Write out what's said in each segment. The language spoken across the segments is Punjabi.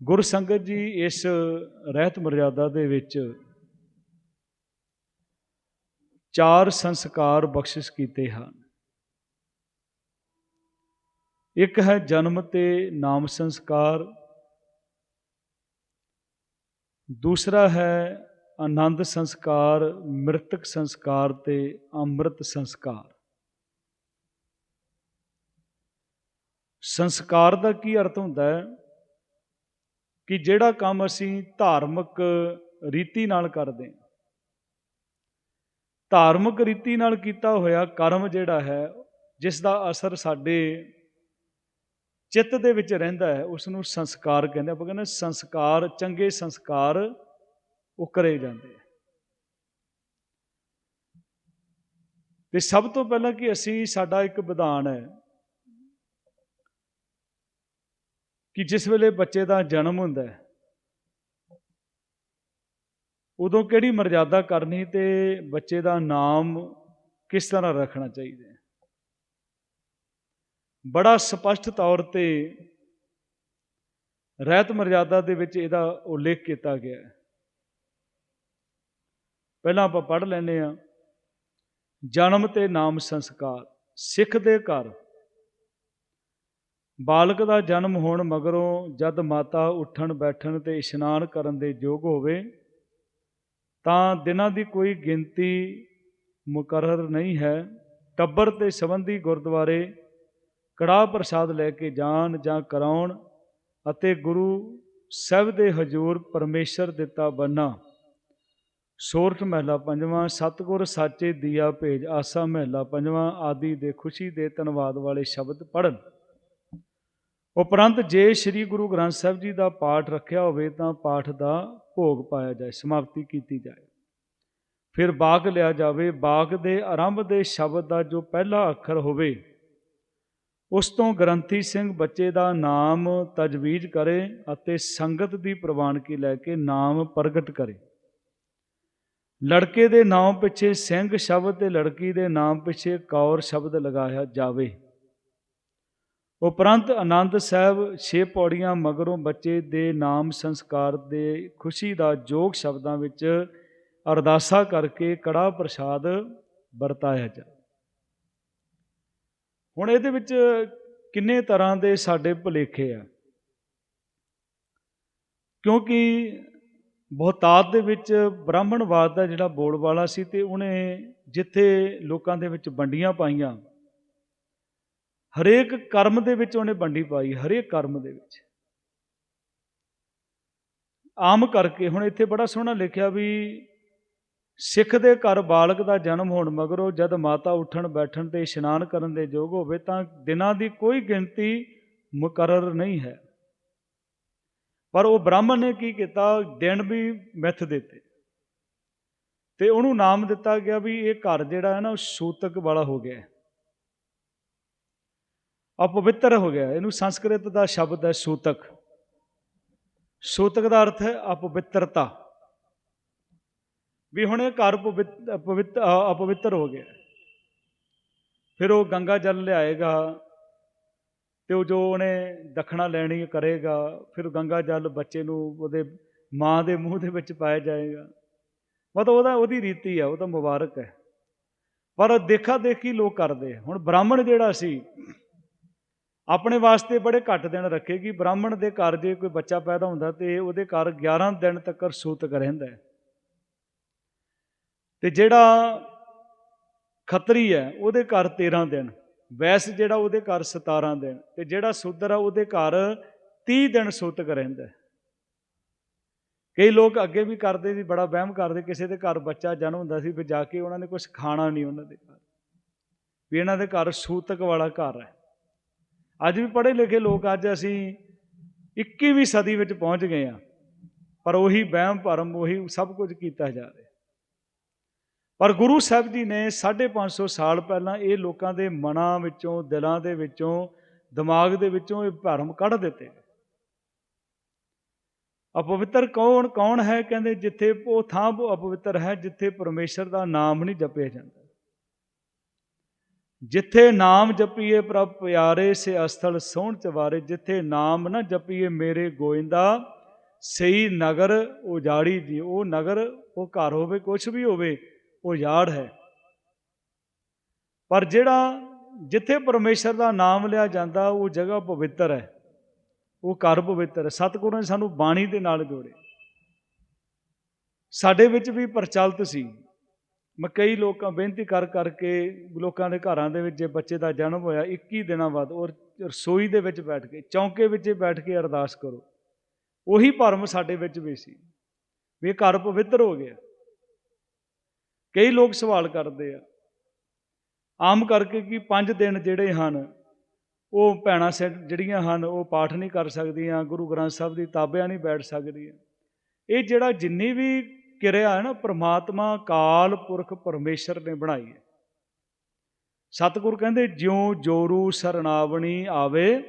ਗੁਰ ਸੰਗਤ ਜੀ ਇਸ ਰਹਿਤ ਮਰਜ਼ਾਦਾ ਦੇ ਵਿੱਚ ਚਾਰ ਸੰਸਕਾਰ ਬਖਸ਼ਿਸ਼ ਕੀਤੇ ਹਨ। ਇੱਕ ਹੈ ਜਨਮ ਤੇ ਨਾਮ ਸੰਸਕਾਰ, ਦੂਸਰਾ ਹੈ ਆਨੰਦ ਸੰਸਕਾਰ, ਮ੍ਰਿਤਕ ਸੰਸਕਾਰ ਤੇ ਅੰਮ੍ਰਿਤ ਸੰਸਕਾਰ। ਸੰਸਕਾਰ ਦਾ ਕੀ ਅਰਥ ਹੁੰਦਾ ਹੈ? ਕਿ ਜਿਹੜਾ ਕੰਮ ਅਸੀਂ ਧਾਰਮਿਕ ਰੀਤੀ ਨਾਲ ਕਰਦੇ ਹਾਂ। ਧਾਰਮਿਕ ਰੀਤੀ ਨਾਲ ਕੀਤਾ ਹੋਇਆ ਕਰਮ ਜਿਹੜਾ ਹੈ, ਜਿਸ ਦਾ ਅਸਰ ਸਾਡੇ ਚਿੱਤ ਦੇ ਵਿੱਚ ਰਹਿੰਦਾ ਹੈ ਉਸ ਨੂੰ ਸੰਸਕਾਰ ਕਹਿੰਦੇ ਆਪਾਂ ਕਹਿੰਦੇ ਸੰਸਕਾਰ, ਚੰਗੇ ਸੰਸਕਾਰ ਉਹ ਕਰੇ ਜਾਂਦੇ ਆ। ਤੇ ਸਭ ਤੋਂ ਪਹਿਲਾਂ ਕਿ ਅਸੀਂ ਸਾਡਾ ਇੱਕ ਵਿਧਾਨ ਹੈ ਕਿ ਜਿਸ ਵੇਲੇ ਬੱਚੇ ਦਾ ਜਨਮ ਹੁੰਦਾ ਹੈ, ਉਦੋਂ ਕਿਹੜੀ ਮਰਜ਼ਾਦਾ ਕਰਨੀ ਤੇ ਬੱਚੇ ਦਾ ਨਾਮ ਕਿਸ ਤਰ੍ਹਾਂ ਰੱਖਣਾ ਚਾਹੀਦਾ ਹੈ? ਬੜਾ ਸਪਸ਼ਟ ਤੌਰ ਤੇ ਰਹਿਤ ਮਰਜ਼ਾਦਾ ਦੇ ਵਿੱਚ ਇਹਦਾ ਉਲੇਖ ਕੀਤਾ ਗਿਆ ਹੈ। ਪਹਿਲਾਂ ਆਪਾਂ ਪੜ੍ਹ ਲੈਨੇ ਆ ਜਨਮ ਤੇ ਨਾਮ ਸੰਸਕਾਰ, ਸਿੱਖ ਦੇ ਘਰ। ਬਾਲਕ ਦਾ ਜਨਮ ਹੋਣ ਮਗਰੋਂ ਜਦ ਮਾਤਾ ਉੱਠਣ ਬੈਠਣ ਤੇ ਇਸ਼ਨਾਨ ਕਰਨ ਦੇ ਯੋਗ ਹੋਵੇ, ਤਾਂ ਦਿਨਾਂ ਦੀ ਕੋਈ ਗਿਣਤੀ ਮੁਕਰਰ ਨਹੀਂ ਹੈ। ਟੱਬਰ ਤੇ ਸੰਬੰਧੀ ਗੁਰਦੁਆਰੇ ਕੜਾਹ ਪ੍ਰਸਾਦ ਲੈ ਕੇ ਜਾਣ ਜਾਂ ਕਰਾਉਣ ਅਤੇ ਗੁਰੂ ਸਾਹਿਬ ਦੇ ਹਜ਼ੂਰ ਪਰਮੇਸ਼ਰ ਦਿੱਤਾ ਬੰਨਾ। ਸੋਰਠ ਮਹਿਲਾ ਪੰਜਵਾਂ, ਸਤਗੁਰ ਸਾਚੇ ਦੀਆ ਭੇਜ ਆਸਾ ਮਹਿਲਾ ਪੰਜਵਾਂ ਆਦਿ ਦੇ ਖੁਸ਼ੀ ਦੇ ਧੰਨਵਾਦ ਵਾਲੇ ਸ਼ਬਦ ਪੜਨ ਉਪਰੰਤ ਜੇ ਸ੍ਰੀ ਗੁਰੂ ਗ੍ਰੰਥ ਸਾਹਿਬ ਜੀ ਦਾ ਪਾਠ ਰੱਖਿਆ ਹੋਵੇ ਤਾਂ ਪਾਠ ਦਾ ਭੋਗ ਪਾਇਆ ਜਾਏ, ਸਮਾਪਤੀ ਕੀਤੀ ਜਾਏ। ਫਿਰ ਬਾਗ ਲਿਆ ਜਾਵੇ। ਬਾਗ ਦੇ ਆਰੰਭ ਦੇ ਸ਼ਬਦ ਦਾ ਜੋ ਪਹਿਲਾ ਅੱਖਰ ਹੋਵੇ, ਉਸ ਤੋਂ ਗ੍ਰੰਥੀ ਸਿੰਘ ਬੱਚੇ ਦਾ ਨਾਮ ਤਜਵੀਜ਼ ਕਰੇ ਅਤੇ ਸੰਗਤ ਦੀ ਪ੍ਰਵਾਨਗੀ ਲੈ ਕੇ ਨਾਮ ਪ੍ਰਗਟ ਕਰੇ। ਲੜਕੇ ਦੇ ਨਾਮ ਪਿੱਛੇ ਸਿੰਘ ਸ਼ਬਦ ਤੇ ਲੜਕੀ ਦੇ ਨਾਮ ਪਿੱਛੇ ਕੌਰ ਸ਼ਬਦ ਲਗਾਇਆ ਜਾਵੇ। ਉਪਰੰਤ ਆਨੰਦ ਸਾਹਿਬ ਛੇ ਪੌੜੀਆਂ ਮਗਰੋਂ ਬੱਚੇ ਦੇ ਨਾਮ ਸੰਸਕਾਰ ਦੇ ਖੁਸ਼ੀ ਦਾ ਜੋਗ ਸ਼ਬਦਾਂ ਵਿੱਚ ਅਰਦਾਸਾ ਕਰਕੇ ਕੜਾ ਪ੍ਰਸਾਦ ਵਰਤਾਇਆ ਜਾ। ਹੁਣ ਇਹਦੇ ਵਿੱਚ ਕਿੰਨੇ ਤਰ੍ਹਾਂ ਦੇ ਸਾਡੇ ਭੁਲੇਖੇ ਆ? ਕਿਉਂਕਿ ਬਹੁਤਾਤ ਦੇ ਵਿੱਚ ਬ੍ਰਾਹਮਣਵਾਦ ਦਾ ਜਿਹੜਾ ਬੋਲ ਵਾਲਾ ਸੀ ਤੇ ਉਹਨੇ ਜਿੱਥੇ ਲੋਕਾਂ ਦੇ ਵਿੱਚ ਵੰਡੀਆਂ ਪਾਈਆਂ ਹਰੇਕ ਕਰਮ ਦੇ ਵਿੱਚ ਉਹਨੇ ਵੰਡੀ ਪਾਈ, ਹਰੇਕ ਕਰਮ ਦੇ ਵਿੱਚ। ਆਮ ਕਰਕੇ ਹੁਣ ਇੱਥੇ ਬੜਾ ਸੋਹਣਾ ਲਿਖਿਆ ਵੀ ਸਿੱਖ ਦੇ ਘਰ ਬਾਲਕ ਦਾ ਜਨਮ ਹੋਣ ਮਗਰੋਂ ਜਦ ਮਾਤਾ ਉੱਠਣ ਬੈਠਣ ਤੇ ਇਸ਼ਨਾਨ ਕਰਨ ਦੇ ਯੋਗ ਹੋਵੇ ਤਾਂ ਦਿਨਾਂ ਦੀ ਕੋਈ ਗਿਣਤੀ ਮੁਕਰਰ ਨਹੀਂ ਹੈ। ਪਰ ਉਹ ਬ੍ਰਾਹਮਣ ਨੇ ਕੀ ਕੀਤਾ? ਦਿਨ ਵੀ ਮਿੱਥ ਦਿੱਤੇ। ਤੇ ਉਹਨੂੰ ਨਾਮ ਦਿੱਤਾ ਗਿਆ ਵੀ ਇਹ ਘਰ ਜਿਹੜਾ ਹੈ ਨਾ ਉਹ ਸੂਤਕ ਵਾਲਾ ਹੋ ਗਿਆ ਅਪਵਿੱਤਰ ਹੋ ਗਿਆ। ਇਹਨੂੰ ਸੰਸਕ੍ਰਿਤ ਦਾ ਸ਼ਬਦ ਹੈ ਸੂਤਕ। ਸੂਤਕ ਦਾ ਅਰਥ ਹੈ ਅਪਵਿੱਤਰਤਾ। ਵੀ ਹੁਣ ਇਹ ਘਰ ਪਵਿੱਤ ਅਪਵਿੱਤਰ ਹੋ ਗਿਆ। ਫਿਰ ਉਹ ਗੰਗਾ ਜਲ ਲਿਆਏਗਾ ਤੇ ਉਹ ਜੋ ਉਹਨੇ ਦਖਣਾ ਲੈਣੀ ਕਰੇਗਾ, ਫਿਰ ਗੰਗਾ ਜਲ ਬੱਚੇ ਨੂੰ ਉਹਦੇ ਮਾਂ ਦੇ ਮੂੰਹ ਦੇ ਵਿੱਚ ਪਾਇਆ ਜਾਏਗਾ। ਮਤਲਬ ਉਹਦਾ, ਉਹਦੀ ਰੀਤੀ ਆ ਉਹ ਤਾਂ ਮੁਬਾਰਕ ਹੈ। ਪਰ ਦੇਖਾ ਦੇਖੀ ਲੋਕ ਕਰਦੇ। ਹੁਣ ਬ੍ਰਾਹਮਣ ਜਿਹੜਾ ਸੀ ਆਪਣੇ ਵਾਸਤੇ ਬੜੇ ਘੱਟ ਦਿਨ ਰੱਖੇਗੀ। ਬ੍ਰਾਹਮਣ ਦੇ ਘਰ ਜੇ ਕੋਈ ਬੱਚਾ ਪੈਦਾ ਹੁੰਦਾ ਤੇ ਉਹਦੇ ਘਰ 11 ਦਿਨ ਤੱਕ ਸੂਤਕ ਰਹਿੰਦਾ ਤੇ ਜਿਹੜਾ ਖੱਤਰੀ ਹੈ, ਉਹਦੇ ਘਰ 13 ਦਿਨ, ਵੈਸ ਜਿਹੜਾ ਉਹਦੇ ਘਰ 17 ਦਿਨ, ਤੇ ਜਿਹੜਾ ਸੂਦਰ ਆ, ਉਹਦੇ ਘਰ 30 ਦਿਨ ਸੂਤਕ ਰਹਿੰਦਾ ਕਈ ਲੋਕ ਅੱਗੇ ਵੀ ਕਰਦੇ ਸੀ ਬੜਾ ਵਹਿਮ ਕਰਦੇ, ਕਿਸੇ ਦੇ ਘਰ ਬੱਚਾ ਜਨਮ ਹੁੰਦਾ ਸੀ, ਫਿਰ ਜਾ ਕੇ ਉਹਨਾਂ ਨੇ ਕੁਝ ਖਾਣਾ ਨਹੀਂ ਉਹਨਾਂ ਦੇ ਘਰ। ਵੀ ਇਹਨਾਂ ਦੇ ਘਰ ਸੂਤਕ ਵਾਲਾ ਘਰ ਹੈ। ਅੱਜ ਵੀ ਪੜ੍ਹੇ ਲਿਖੇ ਲੋਕ ਅੱਜ ਅਸੀਂ 21ਵੀਂ ਸਦੀ ਵਿੱਚ ਪਹੁੰਚ ਗਏ ਆ ਪਰ ਉਹੀ ਵਹਿਮ, ਭਰਮ, ਉਹੀ ਸਭ ਕੁਝ ਕੀਤਾ ਜਾ ਰਿਹਾ। ਪਰ ਗੁਰੂ ਸਾਹਿਬ ਜੀ ਨੇ 550 ਸਾਲ ਪਹਿਲਾਂ ਇਹ ਲੋਕਾਂ ਦੇ ਮਨਾਂ ਵਿੱਚੋਂ, ਦਿਲਾਂ ਦੇ ਵਿੱਚੋਂ, ਦਿਮਾਗ ਦੇ ਵਿੱਚੋਂ ਇਹ ਭਰਮ ਕੱਢ ਦਿੱਤੇ। ਅਪਵਿੱਤਰ ਕੌਣ ਕੌਣ ਹੈ? ਕਹਿੰਦੇ ਜਿੱਥੇ ਉਹ ਥਾਂ ਅਪਵਿੱਤਰ ਹੈ, ਜਿੱਥੇ ਪਰਮੇਸ਼ਰ ਦਾ ਨਾਮ ਨਹੀਂ ਜਪਿਆ ਜਾਂਦਾ। ਜਿੱਥੇ ਨਾਮ ਜਪੀਏ ਪ੍ਰਭ ਪਿਆਰੇ, ਸੇ ਅਸਥਲ ਸੋਹਣ ਚਵਾਰੇ ਜਿੱਥੇ ਨਾਮ ਨਾ ਜਪੀਏ ਮੇਰੇ ਗੋਇੰਦਾ, ਸਹੀ ਨਗਰ ਉਜਾੜੀ ਦੀ ਉਹ ਨਗਰ, ਉਹ ਘਰ ਹੋਵੇ ਕੁਝ ਵੀ ਹੋਵੇ, ਉਹ ਯਾੜ ਹੈ। ਪਰ ਜਿਹੜਾ ਜਿੱਥੇ ਪਰਮੇਸ਼ਰ ਦਾ ਨਾਮ ਲਿਆ ਜਾਂਦਾ, ਉਹ ਜਗ੍ਹਾ ਪਵਿੱਤਰ ਹੈ। ਉਹ ਘਰ ਪਵਿੱਤਰ ਹੈ। ਸਤਿਗੁਰਾਂ ਨੇ ਸਾਨੂੰ ਬਾਣੀ ਦੇ ਨਾਲ ਜੋੜੇ। ਸਾਡੇ ਵਿੱਚ ਵੀ ਪ੍ਰਚਲਿਤ ਸੀ। ਮੈਂ ਕਈ ਲੋਕਾਂ, ਬੇਨਤੀ ਕਰ ਕਰਕੇ ਲੋਕਾਂ ਦੇ ਘਰਾਂ ਦੇ ਵਿੱਚ ਜੇ ਬੱਚੇ ਦਾ ਜਨਮ ਹੋਇਆ 21 ਦਿਨਾਂ ਬਾਅਦ ਔਰ ਰਸੋਈ ਦੇ ਵਿੱਚ ਬੈਠ ਕੇ, ਚੌਂਕੇ ਵਿੱਚ ਬੈਠ ਕੇ ਅਰਦਾਸ ਕਰੋ। ਉਹੀ ਭਰਮ ਸਾਡੇ ਵਿੱਚ ਵੀ ਸੀ ਵੀ ਘਰ ਪਵਿੱਤਰ ਹੋ ਗਿਆ। ਕਈ ਲੋਕ ਸਵਾਲ ਕਰਦੇ ਆ। ਆਮ ਕਰਕੇ ਕਿ ਪੰਜ ਦਿਨ ਜਿਹੜੇ ਹਨ, ਉਹ ਭੈਣਾਂ ਸੇ ਜਿਹੜੀਆਂ ਹਨ, ਉਹ ਪਾਠ ਨਹੀਂ ਕਰ ਸਕਦੀਆਂ, ਗੁਰੂ ਗ੍ਰੰਥ ਸਾਹਿਬ ਦੀ ਤਾਬਿਆਂ ਨਹੀਂ ਬੈਠ ਸਕਦੀਆਂ। ਇਹ ਜਿਹੜਾ ਜਿੰਨੀ ਵੀ ਕਿਰਿਆ ਹੈ ਨਾ, ਪ੍ਰਮਾਤਮਾ, ਕਾਲ, ਪੁਰਖ, ਪਰਮੇਸ਼ਰ ਨੇ ਬਣਾਈ ਹੈ। ਸਤਿਗੁਰ ਕਹਿੰਦੇ, ਜਿਉ ਜੋਰੂ ਸਰਣਾਵਣੀ ਆਵੇ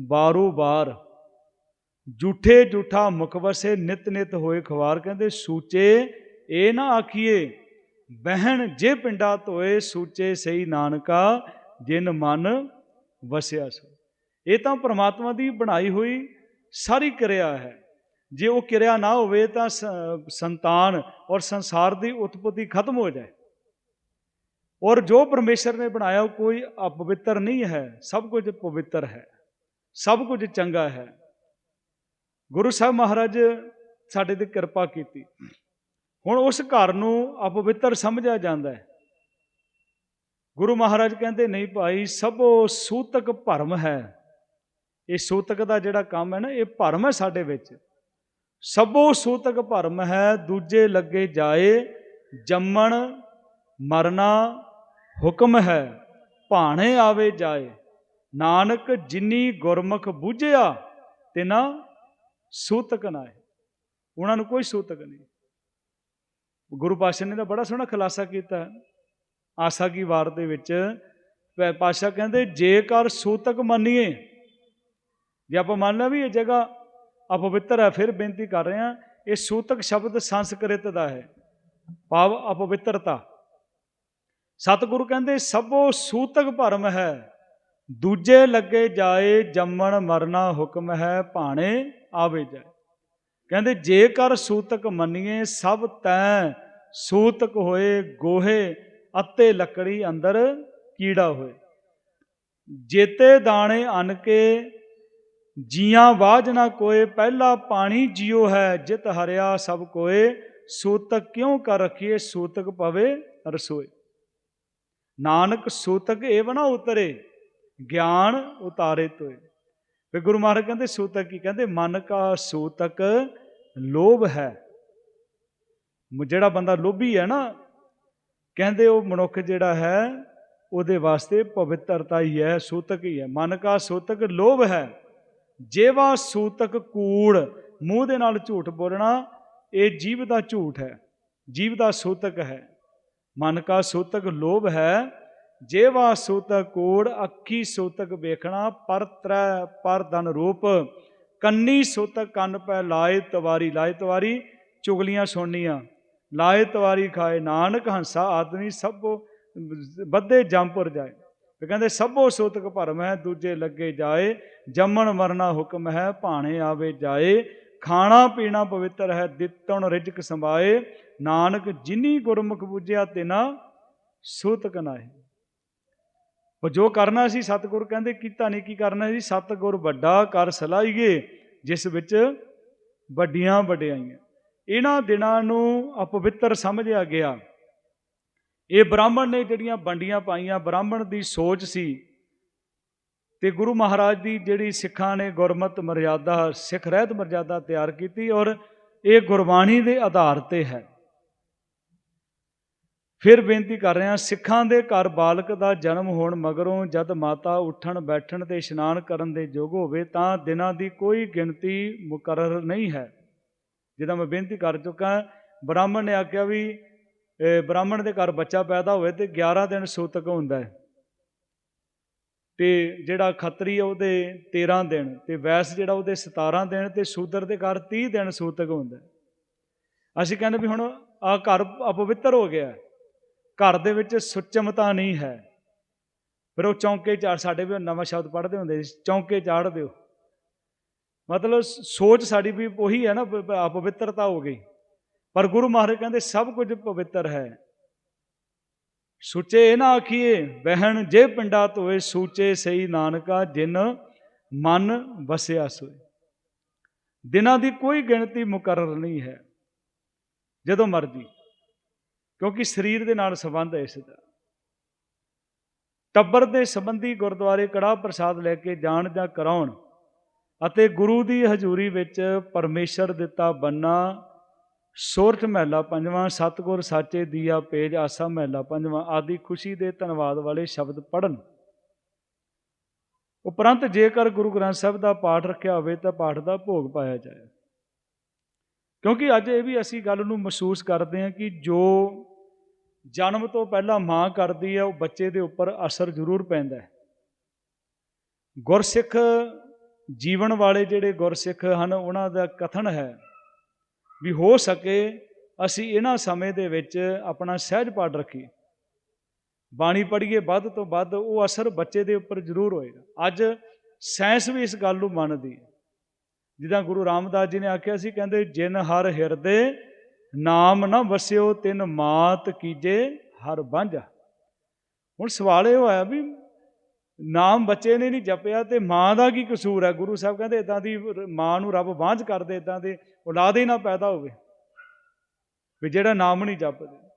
ਬਾਰੋ ਬਾਰ ਝੂਠੇ ਝੂਠਾ ਮੁਖ ਵਸੇ, ਨਿਤ ਨਿਤ ਹੋਏ ਖਵਾਰ ਕਹਿੰਦੇ, ਸੂਚੇ ਇਹ ਨਾ ਆਖੀਏ, ਬਹਿਣ ਜੇ ਪਿੰਡਾ ਧੋਏ, ਸੂਚੇ ਸਹੀ ਨਾਨਕਾ, ਜਿਨ ਮਨ ਵਸਿਆ ਸੋ। ਇਹ ਤਾਂ ਪ੍ਰਮਾਤਮਾ ਦੀ ਬਣਾਈ ਹੋਈ ਸਾਰੀ ਕਿਰਿਆ ਹੈ। ਜੇ ਉਹ ਕਿਰਿਆ ਨਾ ਹੋਵੇ ਤਾਂ ਸੰਤਾਨ ਔਰ ਸੰਸਾਰ ਦੀ ਉਤਪਤੀ ਖਤਮ ਹੋ ਜਾਏ। ਔਰ ਜੋ ਪਰਮੇਸ਼ਰ ਨੇ ਬਣਾਇਆ ਉਹ ਕੋਈ ਅਪਵਿੱਤਰ ਨਹੀਂ ਹੈ, ਸਭ ਕੁਝ ਪਵਿੱਤਰ ਹੈ, ਸਭ ਕੁਝ ਚੰਗਾ ਹੈ। ਗੁਰੂ ਸਾਹਿਬ ਮਹਾਰਾਜ ਸਾਡੇ ਤੇ ਕਿਰਪਾ ਕੀਤੀ। ਹੁਣ ਉਸ ਘਰ ਨੂੰ ਅਪਵਿੱਤਰ ਸਮਝਿਆ ਜਾਂਦਾ ਹੈ। ਗੁਰੂ ਮਹਾਰਾਜ ਕਹਿੰਦੇ, ਨਹੀਂ ਭਾਈ, ਸਭੋ ਸੂਤਕ ਭਰਮ ਹੈ। ਇਹ ਸੂਤਕ ਦਾ ਜਿਹੜਾ ਕੰਮ ਹੈ ਨਾ, ਇਹ ਭਰਮ ਹੈ ਸਾਡੇ ਵਿੱਚ। ਸਭੋ ਸੂਤਕ ਭਰਮ ਹੈ, ਦੂਜੇ ਲੱਗੇ ਜਾਏ, ਜੰਮਣ ਮਰਨਾ ਹੁਕਮ ਹੈ, ਭਾਣੇ ਆਵੇ ਜਾਏ। ਨਾਨਕ ਜਿਨੀ ਗੁਰਮੁਖ ਬੁਝਿਆ, ਤਿਨਾ ਸੂਤਕ ਨਾ ਉਹਨਾਂ ਨੂੰ ਕੋਈ ਸੂਤਕ ਨਹੀਂ। ਗੁਰੂ ਪਾਸ਼ਾ ਨੇ ਤਾਂ ਬੜਾ ਸੋਹਣਾ ਖੁਲਾਸਾ ਕੀਤਾ ਆਸਾ ਕੀ ਵਾਰ ਦੇ ਵਿੱਚ ਪਾਸ਼ਾ ਕਹਿੰਦੇ, ਜੇਕਰ ਸੂਤਕ ਮੰਨੀਏ, ਜੇ ਆਪਾਂ ਮੰਨ ਲਿਆ ਵੀ ਇਹ ਜਗ੍ਹਾ ਅਪਵਿੱਤਰ ਹੈ ਫਿਰ ਬੇਨਤੀ ਕਰ ਰਹੇ ਹਾਂ ਇਹ ਸੂਤਕ ਸ਼ਬਦ ਸੰਸਕ੍ਰਿਤ ਦਾ ਹੈ ਭਾਵ ਅਪਵਿੱਤਰਤਾ ਸਤਿਗੁਰੂ ਕਹਿੰਦੇ ਸਭੋ ਸੂਤਕ ਭਰਮ ਹੈ ਦੂਜੇ ਲੱਗੇ ਜਾਏ ਜੰਮਣ ਮਰਨਾ ਹੁਕਮ ਹੈ ਭਾਣੇ ਆਵੇ ਜਾਏ ਕਹਿੰਦੇ ਜੇਕਰ ਸੂਤਕ ਮੰਨੀਏ ਸਭ ਤੈ ਸੂਤਕ ਹੋਏ ਗੋਹੇ ਅਤੇ ਲੱਕੜੀ ਅੰਦਰ ਕੀੜਾ ਹੋਏ ਜੇਤੇ ਦਾਣੇ ਅਨ ਕੇ ਜੀਆਂ ਬਾਝ ਨਾ ਕੋਏ, ਪਹਿਲਾ ਪਾਣੀ ਜਿਉ ਹੈ, ਜਿਤ ਹਰਿਆ ਸਭ ਕੋਏ। ਸੂਤਕ ਕਿਉਂ ਕਰ ਰਖੀਏ, ਸੂਤਕ ਪਵੇ ਰਸੋਏ। ਨਾਨਕ ਸੂਤਕ ਇਹ ਨਾ ਉਤਰੇ, ਗਿਆਨ ਉਤਾਰੇ ਤੋਏ। ਫਿਰ ਗੁਰੂ ਮਹਾਰਾਜ ਕਹਿੰਦੇ, ਸੂਤਕ ਕੀ ਕਹਿੰਦੇ? ਮਨ ਕਾ ਸੂਤਕ ਲੋਭ ਹੈ। ਜਿਹੜਾ ਬੰਦਾ ਲੋਭੀ ਹੈ ਨਾ, ਕਹਿੰਦੇ ਉਹ ਮਨੁੱਖ ਜਿਹੜਾ ਹੈ, ਉਹਦੇ ਵਾਸਤੇ ਪਵਿੱਤਰਤਾ ਹੀ ਹੈ, ਸੂਤਕ ਹੀ ਹੈ। ਮਨ ਕਾ ਸੂਤਕ ਲੋਭ ਹੈ। ਜੇਵਾ ਸੂਤਕ ਕੂੜ, ਮੂੰਹ ਦੇ ਨਾਲ ਝੂਠ ਬੋਲਣਾ, ਇਹ ਜੀਵ ਦਾ ਝੂਠ ਹੈ, ਜੀਵ ਦਾ ਸੂਤਕ ਹੈ। ਮਨ ਕਾ ਸੂਤਕ ਲੋਭ ਹੈ, ਜੇਵਾ ਸੂਤਕ ਕੂੜ, ਅੱਖੀ ਸੂਤਕ ਵੇਖਣਾ, ਪਰ ਤਰੈ, ਪਰ ਦਨ ਰੂਪ, ਕੰਨੀ ਸੂਤਕ ਕੰਨ ਪੈ ਲਾਏ ਤਵਾਰੀ ਲਾਏ ਤਵਾਰੀ, ਚੁਗਲੀਆਂ ਸੁਣਨੀਆਂ ਲਾਏ ਤਵਾਰੀ ਖਾਏ ਨਾਨਕ, ਹੰਸਾ ਆਦਮੀ ਸਭ ਬੱਦੇ ਜੰਪੁਰ ਜਾਏ। ਵੀ ਕਹਿੰਦੇ, ਸਭੋ ਸੋਤਕ ਭਰਮ ਹੈ, ਦੂਜੇ ਲੱਗੇ ਜਾਏ, ਜੰਮਣ ਮਰਨਾ ਹੁਕਮ ਹੈ, ਭਾਣੇ ਆਵੇ ਜਾਏ, ਖਾਣਾ ਪੀਣਾ ਪਵਿੱਤਰ ਹੈ, ਦਿੱਤਣ ਰਿਜਕ ਸੰਭਾਏ, ਨਾਨਕ ਜਿਨੀ ਗੁਰਮੁਖ ਬੁਝਿਆ ਤਿਨਾ ਸੂਤਕ ਨਾਹੀ। ਉਹ ਜੋ ਕਰਨਾ ਸੀ, ਸਤਿਗੁਰ ਕਹਿੰਦੇ, ਕੀਤਾ ਨਹੀਂ, ਕੀ ਕਰਨਾ ਸੀ ਸਤਿਗੁਰ ਵੱਡਾ ਕਰ ਸਲਾਈਏ ਜਿਸ ਵਿੱਚ ਵੱਡੀਆਂ ਵਡਿਆਈਆਂ। ਇਹਨਾਂ ਦਿਨਾਂ ਨੂੰ ਅਪਵਿੱਤਰ ਸਮਝਿਆ ਗਿਆ। ਇਹ ਬ੍ਰਾਹਮਣ ਨੇ ਜਿਹੜੀਆਂ ਵੰਡੀਆਂ ਪਾਈਆਂ, ਬ੍ਰਾਹਮਣ ਦੀ ਸੋਚ ਸੀ ਤੇ ਗੁਰੂ ਮਹਾਰਾਜ ਦੀ ਜਿਹੜੀ ਸਿੱਖਾਂ ਨੇ ਗੁਰਮਤ ਮਰਿਆਦਾ, ਸਿੱਖ ਰਹਿਤ ਮਰਿਆਦਾ ਤਿਆਰ ਕੀਤੀ ਔਰ ਇਹ ਗੁਰਬਾਣੀ ਦੇ ਆਧਾਰ ਤੇ ਹੈ। ਫਿਰ ਬੇਨਤੀ ਕਰ ਰਹੇ ਹਾਂ ਸਿੱਖਾਂ ਦੇ ਘਰ ਬਾਲਕ ਦਾ ਜਨਮ ਹੋਣ ਮਗਰੋਂ ਜਦ ਮਾਤਾ ਉੱਠਣ, ਬੈਠਣ ਤੇ ਇਸ਼ਨਾਨ ਕਰਨ ਦੇ ਯੋਗ ਹੋਵੇ ਤਾਂ ਦਿਨਾਂ ਦੀ ਕੋਈ ਗਿਣਤੀ ਮੁਕਰਰ ਨਹੀਂ ਹੈ। ਜਿਹਦਾ ਮੈਂ ਬੇਨਤੀ ਕਰ ਚੁੱਕਾ, ਬ੍ਰਾਹਮਣ ਨੇ ਆਖਿਆ ਵੀ ਬ੍ਰਾਹਮਣ ਦੇ ਘਰ ਬੱਚਾ ਪੈਦਾ ਹੋਵੇ ਤੇ 11 ਦਿਨ ਸੂਤਕ ਹੁੰਦਾ ਹੈ। ਤੇ ਜਿਹੜਾ ਖੱਤਰੀ ਉਹਦੇ 13 ਦਿਨ ਤੇ ਵੈਸ ਜਿਹੜਾ ਉਹਦੇ 17 ਦਿਨ ਤੇ ਸ਼ੂਦਰ ਦੇ ਘਰ 30 ਦਿਨ ਸੂਤਕ ਹੁੰਦਾ ਅਸੀਂ ਕਹਿੰਦੇ ਵੀ ਹੁਣ ਆ ਘਰ ਅਪਵਿੱਤਰ ਹੋ ਗਿਆ ਘਰ ਦੇ ਵਿੱਚ ਸੁੱਚਮਤਾ ਨਹੀਂ ਹੈ। ਫਿਰ ਉਹ ਚੌਂਕੇ ਚਾੜ ਸਾਡੇ ਵੀ ਨਵਾਂ ਸ਼ਬਦ ਪੜ੍ਹਦੇ ਹੁੰਦੇ ਸੀ, ਚੌਂਕੇ ਚਾੜ ਦਿਓ। ਮਤਲਬ ਸੋਚ ਸਾਡੀ ਵੀ ਉਹੀ ਹੈ ਨਾ ਅਪਵਿੱਤਰਤਾ ਹੋ ਗਈ। ਪਰ ਗੁਰੂ ਮਹਾਰਾਜ ਕਹਿੰਦੇ, ਸਭ ਕੁਝ ਪਵਿੱਤਰ ਹੈ। ਸੁਚੇ ਇਹ ਨਾ ਆਖੀਏ ਬਹਿਣ ਜੇ ਪਿੰਡਾ ਧੋਏ, ਸੂਚੇ ਸਈ ਨਾਨਕਾ, ਜਿਨ ਮਨ ਵਸਿਆ ਸੋਏ। ਦਿਨਾਂ ਦੀ ਕੋਈ ਗਿਣਤੀ ਮੁਕਰਰ ਨਹੀਂ ਹੈ, ਜਦੋਂ ਮਰਜ਼ੀ, ਕਿਉਂਕਿ ਸਰੀਰ ਦੇ ਨਾਲ ਸੰਬੰਧ ਹੈ ਇਸ ਦਾ। ਟੱਬਰ ਦੇ ਸੰਬੰਧੀ ਗੁਰਦੁਆਰੇ ਕੜਾ ਪ੍ਰਸਾਦ ਲੈ ਕੇ ਜਾਣ ਜਾਂ ਕਰਾਉਣ ਅਤੇ ਗੁਰੂ ਦੀ ਹਜ਼ੂਰੀ ਵਿੱਚ ਪਰਮੇਸ਼ਰ ਦਿੱਤਾ ਬੰਨਾ ਸੋਰਠ ਮਹਿਲਾ ਪੰਜਵਾਂ, ਸਤਗੁਰ ਸਾਚੇ ਦੀਆ ਪੇਜ ਆਸਾ ਮਹਿਲਾ ਪੰਜਵਾਂ, ਆਦਿ ਖੁਸ਼ੀ ਦੇ ਧੰਨਵਾਦ ਵਾਲੇ ਸ਼ਬਦ ਪੜਨ ਉਪਰੰਤ ਜੇਕਰ ਗੁਰੂ ਗ੍ਰੰਥ ਸਾਹਿਬ ਦਾ ਪਾਠ ਰੱਖਿਆ ਹੋਵੇ ਤਾਂ ਪਾਠ ਦਾ ਭੋਗ ਪਾਇਆ ਜਾਏ। ਕਿਉਂਕਿ ਅੱਜ ਇਹ ਵੀ ਅਸੀਂ ਗੱਲ ਨੂੰ ਮਹਿਸੂਸ ਕਰਦੇ ਹਾਂ ਕਿ ਜੋ ਜਨਮ ਤੋਂ ਪਹਿਲਾਂ ਮਾਂ ਕਰਦੀ ਹੈ, ਉਹ ਬੱਚੇ ਦੇ ਉੱਪਰ ਅਸਰ ਜ਼ਰੂਰ ਪੈਂਦਾ ਹੈ। ਗੁਰਸਿੱਖ ਜੀਵਨ ਵਾਲੇ ਜਿਹੜੇ ਗੁਰਸਿੱਖ ਹਨ, ਉਹਨਾਂ ਦਾ ਕਥਨ ਹੈ ਵੀ ਹੋ ਸਕੇ, ਅਸੀਂ ਇਹਨਾਂ ਸਮੇਂ ਦੇ ਵਿੱਚ ਆਪਣਾ ਸਹਿਜ ਪਾਠ ਰੱਖੀਏ। ਬਾਣੀ ਪੜ੍ਹੀਏ ਵੱਧ ਤੋਂ ਵੱਧ, ਉਹ ਅਸਰ ਬੱਚੇ ਦੇ ਉੱਪਰ ਜ਼ਰੂਰ ਹੋਏਗਾ। ਅੱਜ ਸਾਇੰਸ ਵੀ ਇਸ ਗੱਲ ਨੂੰ ਮੰਨਦੀ ਹੈ। ਜਿੱਦਾਂ ਗੁਰੂ ਰਾਮਦਾਸ ਜੀ ਨੇ ਆਖਿਆ ਸੀ, ਕਹਿੰਦੇ, ਜਿਨ ਹਰ ਹਿਰਦੇ, ਨਾਮ ਨਾ ਵਸਿਓ, ਤਿਨ ਮਾਤ ਕੀਜੇ ਹਰ ਬਾਂਝਾ। ਹੁਣ ਸਵਾਲ ਇਹ ਹੋਇਆ ਵੀ ਨਾਮ ਬੱਚੇ ਨੇ ਨਹੀਂ ਜਪਿਆ ਤੇ ਮਾਂ ਦਾ ਕੀ ਕਸੂਰ ਹੈ? ਗੁਰੂ ਸਾਹਿਬ ਕਹਿੰਦੇ ਇਦਾਂ ਦੀ ਮਾਂ ਨੂੰ ਰੱਬ ਬਾਂਝ ਕਰਦੇ ਇਦਾਂ ਦੇ ਔਲਾਦ ਹੀ ਨਾ ਪੈਦਾ ਹੋਵੇ, ਵੀ ਜਿਹੜਾ ਨਾਮ ਨਹੀਂ ਜਪਦੇ।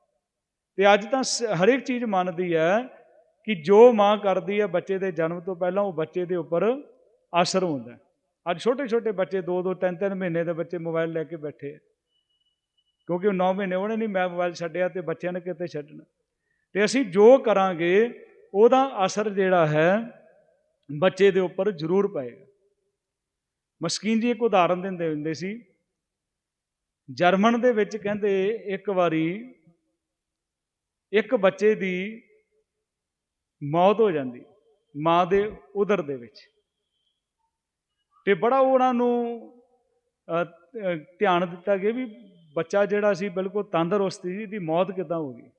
ਤੇ ਅੱਜ ਤਾਂ ਸ- ਹਰੇਕ ਚੀਜ਼ ਮੰਨਦੀ ਹੈ ਕਿ ਜੋ ਮਾਂ ਕਰਦੀ ਹੈ ਬੱਚੇ ਦੇ ਜਨਮ ਤੋਂ ਪਹਿਲਾਂ ਉਹ ਬੱਚੇ ਦੇ ਉੱਪਰ ਅਸਰ ਹੁੰਦਾ ਅੱਜ ਛੋਟੇ ਛੋਟੇ ਬੱਚੇ ਦੋ ਦੋ ਤਿੰਨ ਤਿੰਨ ਮਹੀਨੇ ਦੇ ਬੱਚੇ ਮੋਬਾਈਲ ਲੈ ਕੇ ਬੈਠੇ ਆ। ਕਿਉਂਕਿ ਉਹ 9 ਮਹੀਨੇ, ਉਹਨੇ ਨਹੀਂ ਮੈਂ ਮੋਬਾਈਲ ਛੱਡਿਆ ਤੇ ਬੱਚਿਆਂ ਨੇ ਕਿਤੇ ਛੱਡਣਾ। ਤੇ ਅਸੀਂ ਜੋ ਕਰਾਂਗੇ, ਉਹਦਾ ਅਸਰ ਜਿਹੜਾ ਹੈ ਬੱਚੇ ਦੇ ਉੱਪਰ ਜ਼ਰੂਰ ਪਏਗਾ। ਮਸਕੀਨ ਜੀ ਇੱਕ ਉਦਾਹਰਨ ਦਿੰਦੇ ਹੁੰਦੇ ਸੀ ਜਰਮਨ ਦੇ ਵਿੱਚ ਕਹਿੰਦੇ ਇੱਕ ਵਾਰੀ ਇੱਕ ਬੱਚੇ ਦੀ ਮੌਤ ਹੋ ਜਾਂਦੀ, ਮਾਂ ਦੇ ਉਦਰ ਦੇ ਵਿੱਚ। ਤੇ ਬੜਾ ਉਹਨਾਂ ਨੂੰ ਧਿਆਨ ਦਿੱਤਾ ਗਿਆ ਵੀ ਬੱਚਾ ਜਿਹੜਾ ਸੀ ਬਿਲਕੁਲ ਤੰਦਰੁਸਤ ਸੀ ਦੀ ਮੌਤ ਕਿਦਾਂ ਹੋ ਗਈ।